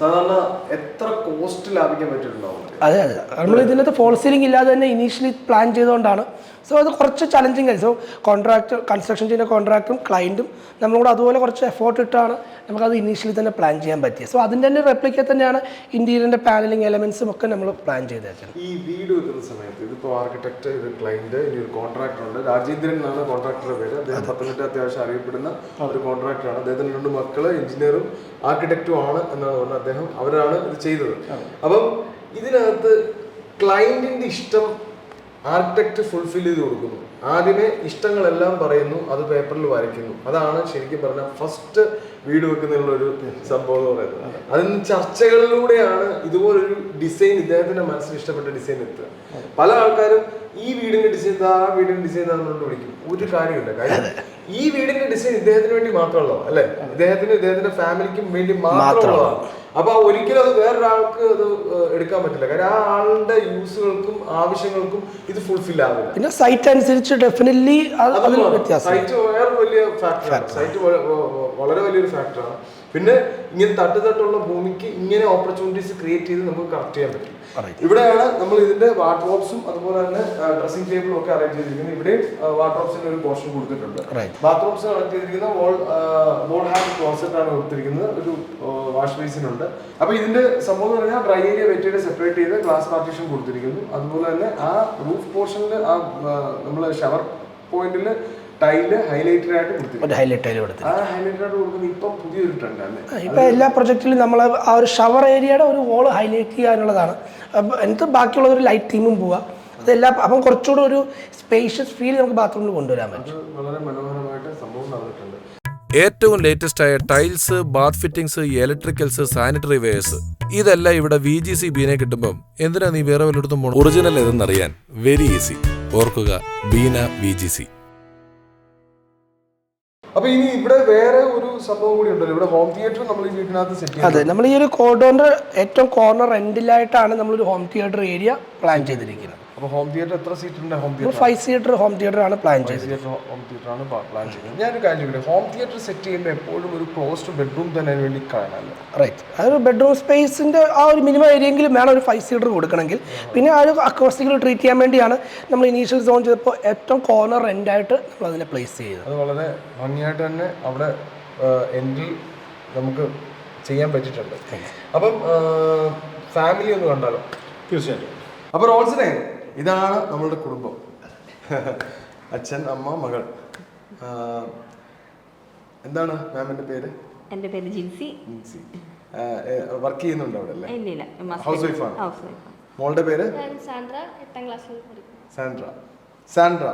സാധാരണ എത്ര കോസ്റ്റ് ലാഭിക്കാൻ പറ്റിയിട്ടുണ്ടാവും? അതെ അതെ. നമ്മൾ ഇതിനകത്ത് ഫോൾ സീലിംഗ് ഇല്ലാതെ തന്നെ ഇനീഷ്യലി പ്ലാൻ ചെയ്തുകൊണ്ടാണ് സോ അത് കുറച്ച് ചലഞ്ചിങ് ആയി. സോ കോൺട്രാക്ട് കൺസ്ട്രക്ഷൻ ചെയ്യുന്ന കോൺട്രാക്റ്റും ക്ലയന്റും നമ്മളോട് അതുപോലെ കുറച്ച് എഫോർട്ട് ഇട്ടാണ് നമുക്കത് ഇനീഷ്യലി തന്നെ പ്ലാൻ ചെയ്യാൻ പറ്റിയത്. സോ അതിന്റെ തന്നെ റെപ്ലിക്ക തന്നെയാണ് ഇന്റീരിയറിന്റെ പാനലിംഗ് എലമെൻസും ഒക്കെ നമ്മൾ പ്ലാൻ ചെയ്ത് ഈ വീട് വെക്കുന്ന സമയത്ത് ഇതിപ്പോൾ ആർക്കിടെക്ട് ഇത് ക്ലൈന്റ് ഇനി ഒരു കോൺട്രാക്ടർ ഉണ്ട്. രാജേന്ദ്രൻ എന്നാണ് കോൺട്രാക്ടറുടെ പേര്. അദ്ദേഹം പത്തനംതിട്ട അത്യാവശ്യം അറിയപ്പെടുന്ന ഒരു കോൺട്രാക്ടറാണ് അദ്ദേഹത്തിന് രണ്ട് മക്കൾ എഞ്ചിനീയറും ആർക്കിടെക്റ്റും ആണ് എന്നാണ് പറഞ്ഞത്. അദ്ദേഹം അവരാണ് ഇത് ചെയ്തത്. അപ്പം ഇതിനകത്ത് ക്ലൈന്റിന്റെ ഇഷ്ടം ആർക്കിടെക്ട് ഫുൾഫിൽ ചെയ്ത് കൊടുക്കുന്നു. ആദ്യമേ ഇഷ്ടങ്ങളെല്ലാം പറയുന്നു അത് പേപ്പറിൽ വരയ്ക്കുന്നു. അതാണ് ശരിക്കും പറഞ്ഞാൽ ഫസ്റ്റ് വീട് വെക്കുന്നതിനുള്ള ഒരു സംഭവം എന്ന് പറയുന്നത്. അതിന് ചർച്ചകളിലൂടെയാണ് ഇതുപോലൊരു ഡിസൈൻ ഇദ്ദേഹത്തിന്റെ മനസ്സിൽ ഇഷ്ടപ്പെട്ട ഡിസൈൻ എത്തുക. പല ആൾക്കാരും ഈ വീടിന്റെ ഡിസൈൻ ആ വീടിന്റെ ഡിസൈൻ പറഞ്ഞുകൊണ്ട് വിളിക്കും. ഒരു കാര്യമില്ല. കാര്യം ഈ വീടിന്റെ ഡിസൈൻ ഇദ്ദേഹത്തിന് വേണ്ടി മാത്രമുള്ളതാണ് അല്ലെ? ഇദ്ദേഹത്തിന് ഇദ്ദേഹത്തിന്റെ ഫാമിലിക്കും വേണ്ടി മാത്രമുള്ളതാണ്. അപ്പൊ ഒരിക്കലും അത് വേറൊരാൾക്ക് അത് എടുക്കാൻ പറ്റില്ല. കാര്യം ആ ആളുടെ യൂസുകൾക്കും ആവശ്യങ്ങൾക്കും ഇത് ഫുൾഫിൽ ആവില്ല. പിന്നെ സൈറ്റ് അനുസരിച്ച് ഡെഫിനറ്റ്ലി സൈറ്റ് വേറെ വലിയ ഫാക്ടറാണ് സൈറ്റ് വളരെ വലിയൊരു ഫാക്ടറാണ് പിന്നെ ഇങ്ങനെ തട്ട് തട്ടുള്ള ഭൂമിക്ക് ഇങ്ങനെ ഓപ്പർച്യൂണിറ്റീസ് ക്രിയേറ്റ് ചെയ്ത് നമുക്ക് കറക്റ്റ് ചെയ്യാൻ പറ്റും. ഇവിടെയാണ് നമ്മൾ ഇതിന്റെ വാർഡ്രോബ്സും അതുപോലെ തന്നെ ഡ്രസ്സിംഗ് ടേബിളും ഒക്കെ അറേഞ്ച് ചെയ്തിരിക്കുന്നത്. ഇവിടെയും ഓപ്സിന്റെ ഒരു പോർഷൻ കൊടുത്തിട്ടുണ്ട്. ബാത്റൂംസ് കണക്ട് ചെയ്തിരിക്കുന്ന വോൾ വോൾ ഹാൻഡ് ക്ലോസറ്റ് ആണ് കൊടുത്തിരിക്കുന്നത്. ഒരു വാഷ് ബേസിനുണ്ട് അപ്പൊ ഇതിന്റെ സംഭവം എന്ന് പറഞ്ഞാൽ dry area wet area separate ചെയ്ത് ഗ്ലാസ് പാർട്ടീഷൻ കൊടുത്തിരിക്കുന്നു. അതുപോലെ തന്നെ ആ റൂഫ് പോർഷനിൽ ആ നമ്മൾ ഷവർ പോയിന്റിൽ ടൈൽ ഹൈലൈറ്റഡ് ആയിട്ട് കൊടുത്തിട്ടുണ്ട് ഹൈലൈറ്റ് ആ ഹൈലൈറ്റഡ് ആയിട്ട് കൊടുക്കുന്നത് ഇപ്പം പുതിയൊരു ട്രെൻഡ് അല്ലേ? എല്ലാ പ്രൊജക്റ്റിലും നമ്മൾ ആ ഒരു ഷവർ ഏരിയയുടെ ഒരു വോൾ ഹൈലൈറ്റ് ചെയ്യാനുള്ളതാണ്. എന്നിട്ട് ബാക്കിയുള്ള ഒരു ലൈറ്റ് തീമും പോവാം. അതെല്ലാം അപ്പം കുറച്ചുകൂടെ ഒരു സ്പേഷ്യസ് ഫീൽ നമുക്ക് ബാത്റൂമിൽ കൊണ്ടുവരാൻ പറ്റും. വളരെ മനോഹരമായിട്ട് സംഭവം നടന്നിട്ടുണ്ട്. ഏറ്റവും ലേറ്റസ്റ്റ് ആയ tiles bath fittings electricals sanitary wares ഇതെല്ലാം ഇവിടെ വി ജി സി ബീനെ കിട്ടുമ്പം എന്തിനാ നീ വേറെ വല്ലയിടത്തും പോകണം ഒറിജിനൽ ഏതെന്നറിയാൻ വെരി ഈസി ഓർക്കുക ബീന വി ജി സി അപ്പൊ ഇനി ഇവിടെ വേറെ ഒരു സംഭവം കൂടി ഉണ്ടല്ലോ. ഇവിടെ ഹോം തിയേറ്റർ നമ്മൾ ഈ വീട്ടിനകത്ത് സെറ്റ് അതെ നമ്മൾ ഈ ഒരു കോർഡോറിന്റെ ഏറ്റവും കോർണർ എൻഡിലായിട്ടാണ് നമ്മളൊരു ഹോം തിയേറ്റർ ഏരിയ പ്ലാൻ ചെയ്തിരിക്കുന്നത്. ഹോം തിയേറ്റർ എത്ര സീറ്ററിന്റെ ഹോം ഒരു theatre five seater home theatre ആണ് പ്ലാൻ ചെയ്തത്. തിയേറ്റർ ഹോം തിയേറ്റർ ആണ് പ്ലാൻ ചെയ്യുന്നത് ഞാനൊരു കാര്യം ചോദിക്കട്ടെ? ഹോം തിയേറ്റർ സെറ്റ് ചെയ്യുമ്പോൾ എപ്പോഴും ഒരു ക്ലോസ്ഡ് ബെഡ്റൂം തന്നെ അതിന് വേണ്ടി കാണാമല്ലോ. റൈറ്റ് അതൊരു ബെഡ്റൂം സ്പേസിന്റെ ആ ഒരു മിനിമം ഏരിയെങ്കിലും വേണം ഒരു ഫൈവ് സീറ്റർ കൊടുക്കണമെങ്കിൽ. പിന്നെ ആ ഒരു അക്കോസ്റ്റിക്കൽ ട്രീറ്റ് ചെയ്യാൻ വേണ്ടിയാണ് നമ്മൾ ഇനീഷ്യൽ സോൺ ചെയ്തപ്പോൾ ഏറ്റവും കോർണർ എൻഡായിട്ട് നമ്മൾ അതിനെ പ്ലേസ് ചെയ്തത്. അത് വളരെ ഭംഗിയായിട്ട് തന്നെ അവിടെ എൻഡിൽ നമുക്ക് ചെയ്യാൻ പറ്റിയിട്ടുണ്ട്. അപ്പം ഫാമിലി ഒന്ന് കണ്ടാലോ? തീർച്ചയായിട്ടും. അപ്പോൾ റോൾസിനെ ഇതാണ് നമ്മളുടെ കുടുംബം. അച്ഛൻ അമ്മ മകൾ. എന്താണ് മാമിന്റെ പേര്? എന്റെ പേര് ജിൻസി. ജിൻസി. വർക്ക് ചെയ്യുന്നുണ്ട് അവിടെ അല്ലേ? ഇല്ല ഇല്ല. ഹൗസ് വൈഫാണ് ഹൗസ് വൈഫ് മോളുടെ പേര്? സാൻഡ്ര എട്ടാം ക്ലാസ്സിൽ പഠിക്കുന്നു. സാൻഡ്ര സാൻഡ്ര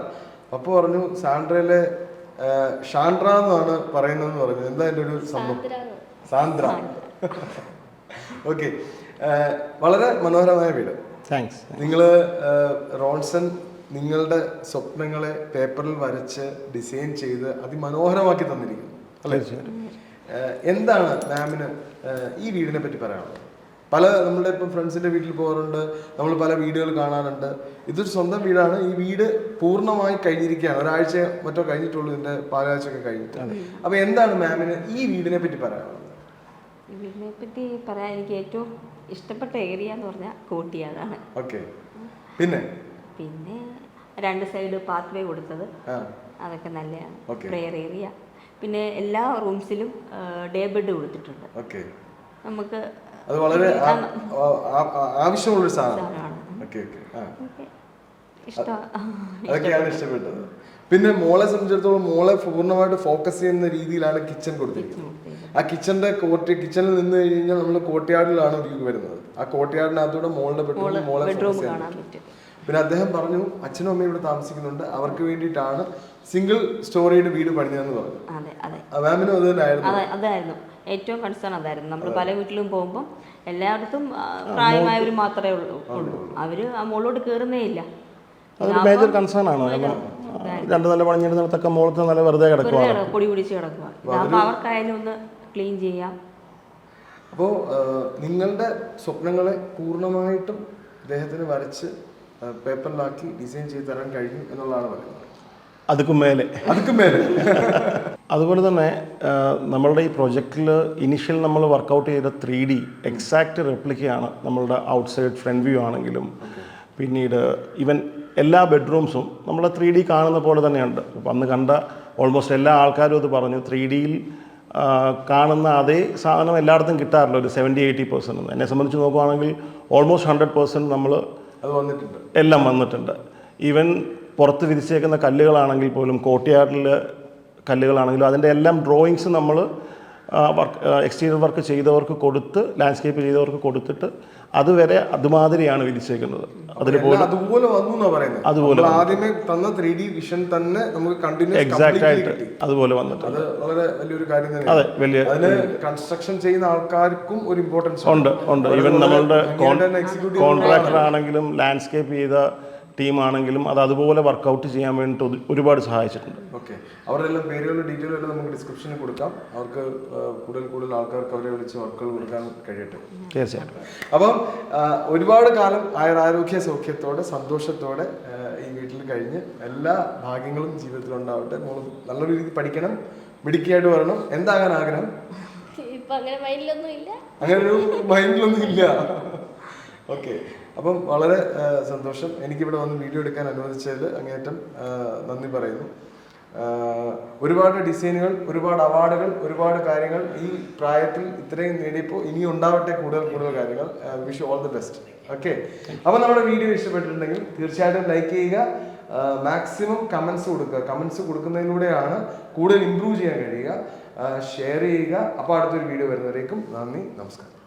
അപ്പോൾ പറഞ്ഞു സാൻഡ്രയിലെ ഷാൻഡ്ര എന്നാണ് പറയുന്നതെന്ന് പറഞ്ഞു. എന്താ എന്റെ ഒരു സംഭവം? സാന്ദ്ര ഓക്കെ [laughs] വളരെ മനോഹരമായ വീട്. താങ്ക്സ് നിങ്ങൾ റോൺസൺ നിങ്ങളുടെ സ്വപ്നങ്ങളെ പേപ്പറിൽ വരച്ച് ഡിസൈൻ ചെയ്ത് അതിമനോഹരമാക്കി തന്നിരിക്കുന്നു അല്ലേ? എന്താണ് മാമിന് ഈ വീടിനെ പറ്റി പറയാനുള്ളത്? പല നമ്മുടെ ഇപ്പം ഫ്രണ്ട്സിന്റെ വീട്ടിൽ പോകാറുണ്ട് നമ്മൾ പല വീടുകൾ കാണാറുണ്ട്. ഇതൊരു സ്വന്തം വീടാണ്. ഈ വീട് പൂർണമായി കഴിഞ്ഞിരിക്കുകയാണ്. ഒരാഴ്ച മറ്റോ കഴിഞ്ഞിട്ടുള്ളൂ ഇതിന്റെ പാലാഴ്ചയൊക്കെ കഴിഞ്ഞിട്ട്. അപ്പോൾ എന്താണ് മാമിന് ഈ വീടിനെ പറ്റി പറയാനുള്ളത്? ഈ വീടിനെ പറ്റി പറയാൻ എനിക്ക് ഏറ്റവും ഇഷ്ടപ്പെട്ട ഏരിയ എന്ന് പറഞ്ഞാൽ കൂട്ടി ഓക്കെ പിന്നെ? പിന്നെ രണ്ട് സൈഡ് പാത്ത് വേ കൊടുത്തത് അതൊക്കെ നല്ലതാണ്. പ്രെയർ ഏരിയ പിന്നെ എല്ലാ റൂംസിലും ഡേ ബെഡ് കൊടുത്തിട്ടുണ്ട്. ഓക്കെ നമുക്ക് അത് വളരെ ആവശ്യമുള്ളൊരു സാധനം. സാധനമാണ്. ഇഷ്ടപ്പെട്ടത്. പിന്നെ മോളെ സംബന്ധിച്ചിടത്തോളം മോളെ പൂർണമായിട്ട് ഫോക്കസ് ചെയ്യുന്ന രീതിയിലാണ് കിച്ചൺ കൊടുത്തിരിക്കുന്നത്. ആ കിച്ചന്റെ കോട്ടി കിച്ചണിൽ നിന്ന് കഴിഞ്ഞാൽ നമ്മൾ കോട്ടയാടിലാണ് വ്യൂ വരുന്നത്. ആ കോട്ടയാടിനകത്തൂടെ മോളുടെ ബെഡ്റൂം മോളെ ബെഡ്റൂം focus ചെയ്യാൻ കാണാൻ പറ്റും. പറ്റും പിന്നെ അദ്ദേഹം പറഞ്ഞു അച്ഛനും അമ്മയും ഇവിടെ താമസിക്കുന്നുണ്ട്. അവർക്ക് വേണ്ടിയിട്ടാണ് സിംഗിൾ സ്റ്റോറിയുടെ വീട് പണിഞ്ഞതെന്ന് പറഞ്ഞു. അതെ അതെ. ആ മാമിനും അത് തന്നെയായിരുന്നു. അതെ അതായിരുന്നു. ഏറ്റവും കൺസേൺ അതായിരുന്നു. നമ്മൾ പല വീട്ടിലും പോകുമ്പോൾ എല്ലായിടത്തും പ്രായമായവർ മാത്രമേ ഉള്ളൂ അവർ അവർ ആ മോളോട് കയറുന്നേ ഇല്ല. അതൊരു മേജർ കൺസേൺ ആണ് രണ്ട് നല്ല പണിഞ്ഞിരുന്നിടത്തൊക്കെ മുകളത്തെ നില വെറുതെ കിടക്കുക വെറുതെ കിട- പൊടി പിടിച്ച് കിടക്കുക അവർക്കായാലും ഒന്ന് ക്ലീൻ ചെയ്യാം. അപ്പോൾ നിങ്ങളുടെ സ്വപ്നങ്ങളെ പൂർണമായിട്ടും അദ്ദേഹത്തിന് വരച്ച് പേപ്പറിലാക്കി ഡിസൈൻ ചെയ്ത് തരാൻ കഴിഞ്ഞു എന്നുള്ളതാണ് പറയുന്നത്. അതുക്കും മേലെ. അതുക്കും മേലെ. അതുപോലെ തന്നെ നമ്മളുടെ ഈ പ്രൊജക്റ്റിൽ ഇനിഷ്യൽ നമ്മൾ വർക്കൗട്ട് ചെയ്ത ത്രീ ഡി എക്സാക്റ്റ് റെപ്ലിക്കയാണ് നമ്മളുടെ ഔട്ട്സൈഡ് ഫ്രണ്ട് വ്യൂ ആണെങ്കിലും പിന്നീട് ഈവൻ എല്ലാ ബെഡ്റൂംസും നമ്മൾ ത്രീ ഡി കാണുന്ന പോലെ തന്നെയുണ്ട്. അപ്പം അന്ന് കണ്ട ഓൾമോസ്റ്റ് എല്ലാ ആൾക്കാരും അത് പറഞ്ഞു. ത്രീ ഡിയിൽ കാണുന്ന അതേ സാധനം എല്ലായിടത്തും കിട്ടാറില്ല. ഒരു സെവന്റി എയ്റ്റി പെർസെന്റ് എന്നെ. സംബന്ധിച്ച് നോക്കുവാണെങ്കിൽ ഓൾമോസ്റ്റ് ഹൺഡ്രഡ് പെർസെന്റ് നമ്മൾ അത് വന്നിട്ടുണ്ട്. എല്ലാം വന്നിട്ടുണ്ട്. ഈവൻ പുറത്ത് വിരിച്ചേക്കുന്ന കല്ലുകളാണെങ്കിൽ പോലും കോട്ടിയാറിൽ കല്ലുകളാണെങ്കിലും അതിന്റെ എല്ലാം ഡ്രോയിങ്സ് നമ്മൾ വർക്ക് എക്സ്റ്റീരിയർ വർക്ക് ചെയ്തവർക്ക് കൊടുത്ത് ലാൻഡ്സ്കേപ്പ് ചെയ്തവർക്ക് കൊടുത്തിട്ട് അതുവരെ അതുമാതിരിയാണ് വിരിച്ചേക്കുന്നത്. അതിൽ അതുപോലെ വന്നു പറയുന്നത്. അതുപോലെ ആദ്യമേ തന്ന ത്രീ ഡി വിഷൻ തന്നെ നമുക്ക് കണ്ടിന്യൂ എക്സാക്ട് ആയിട്ട് അതുപോലെ വന്നിട്ടുണ്ട്. അത് വളരെ വലിയൊരു കാര്യം അതെ വലിയ അതിന് കൺസ്ട്രക്ഷൻ ചെയ്യുന്ന ആൾക്കാർക്കും ഒരു ഇമ്പോർട്ടൻസ് ഉണ്ട് ഉണ്ട്. ഈവൻ നമ്മളുടെ കോൺട്രാക്ടർ ആണെങ്കിലും ലാൻഡ്സ്കേപ്പ് ചെയ്ത ടീമാണെങ്കിലും അത് അതുപോലെ വർക്കൗട്ട് ചെയ്യാൻ വേണ്ടിയിട്ട് ഒരുപാട് സഹായിച്ചിട്ടുണ്ട്. ഓക്കെ. അവരുടെ എല്ലാം പേരുകളും ഡീറ്റെയിലും എല്ലാം നമുക്ക് ഡിസ്ക്രിപ്ഷനിൽ കൊടുക്കാം. അവർക്ക് കൂടുതൽ കൂടുതൽ ആൾക്കാർക്ക് അവരെ വിളിച്ച് വർക്കുകൾ കൊടുക്കാൻ കഴിയട്ടെ. തീർച്ചയായിട്ടും. അപ്പം ഒരുപാട് കാലം ആയുരാരോഗ്യ സൗഖ്യത്തോടെ സന്തോഷത്തോടെ ഈ വീട്ടിൽ കഴിഞ്ഞ് എല്ലാ ഭാഗ്യങ്ങളും ജീവിതത്തിൽ ഉണ്ടാവട്ടെ. മോൾ നല്ലൊരു രീതിയിൽ പഠിക്കണം മിടുക്കിയായിട്ട് വരണം. എന്താകാൻ ആഗ്രഹം? ഇപ്പൊ അങ്ങനെ മൈൻഡിലൊന്നും ഇല്ല. അങ്ങനെ ഒരു മൈൻഡിലൊന്നും ഇല്ല. ഓക്കെ. അപ്പം വളരെ സന്തോഷം. എനിക്കിവിടെ വന്ന് വീഡിയോ എടുക്കാൻ അനുവദിച്ചതിൽ അങ്ങേറ്റം നന്ദി പറയുന്നു. ഒരുപാട് ഡിസൈനുകൾ ഒരുപാട് അവാർഡുകൾ ഒരുപാട് കാര്യങ്ങൾ ഈ പ്രായത്തിൽ ഇത്രയും നേടിയപ്പോൾ ഇനി ഉണ്ടാവട്ടെ കൂടുതൽ കൂടുതൽ കാര്യങ്ങൾ. Wish all the best okay അപ്പോൾ നമ്മുടെ വീഡിയോ ഇഷ്ടപ്പെട്ടിട്ടുണ്ടെങ്കിൽ തീർച്ചയായിട്ടും ലൈക്ക് ചെയ്യുക. മാക്സിമം കമൻസ് കൊടുക്കുക. കമൻസ് കൊടുക്കുന്നതിലൂടെയാണ് കൂടുതൽ ഇമ്പ്രൂവ് ചെയ്യാൻ കഴിയുക. ഷെയർ ചെയ്യുക. അപ്പോൾ അടുത്തൊരു വീഡിയോ വരുന്നവരേക്കും നന്ദി നമസ്കാരം.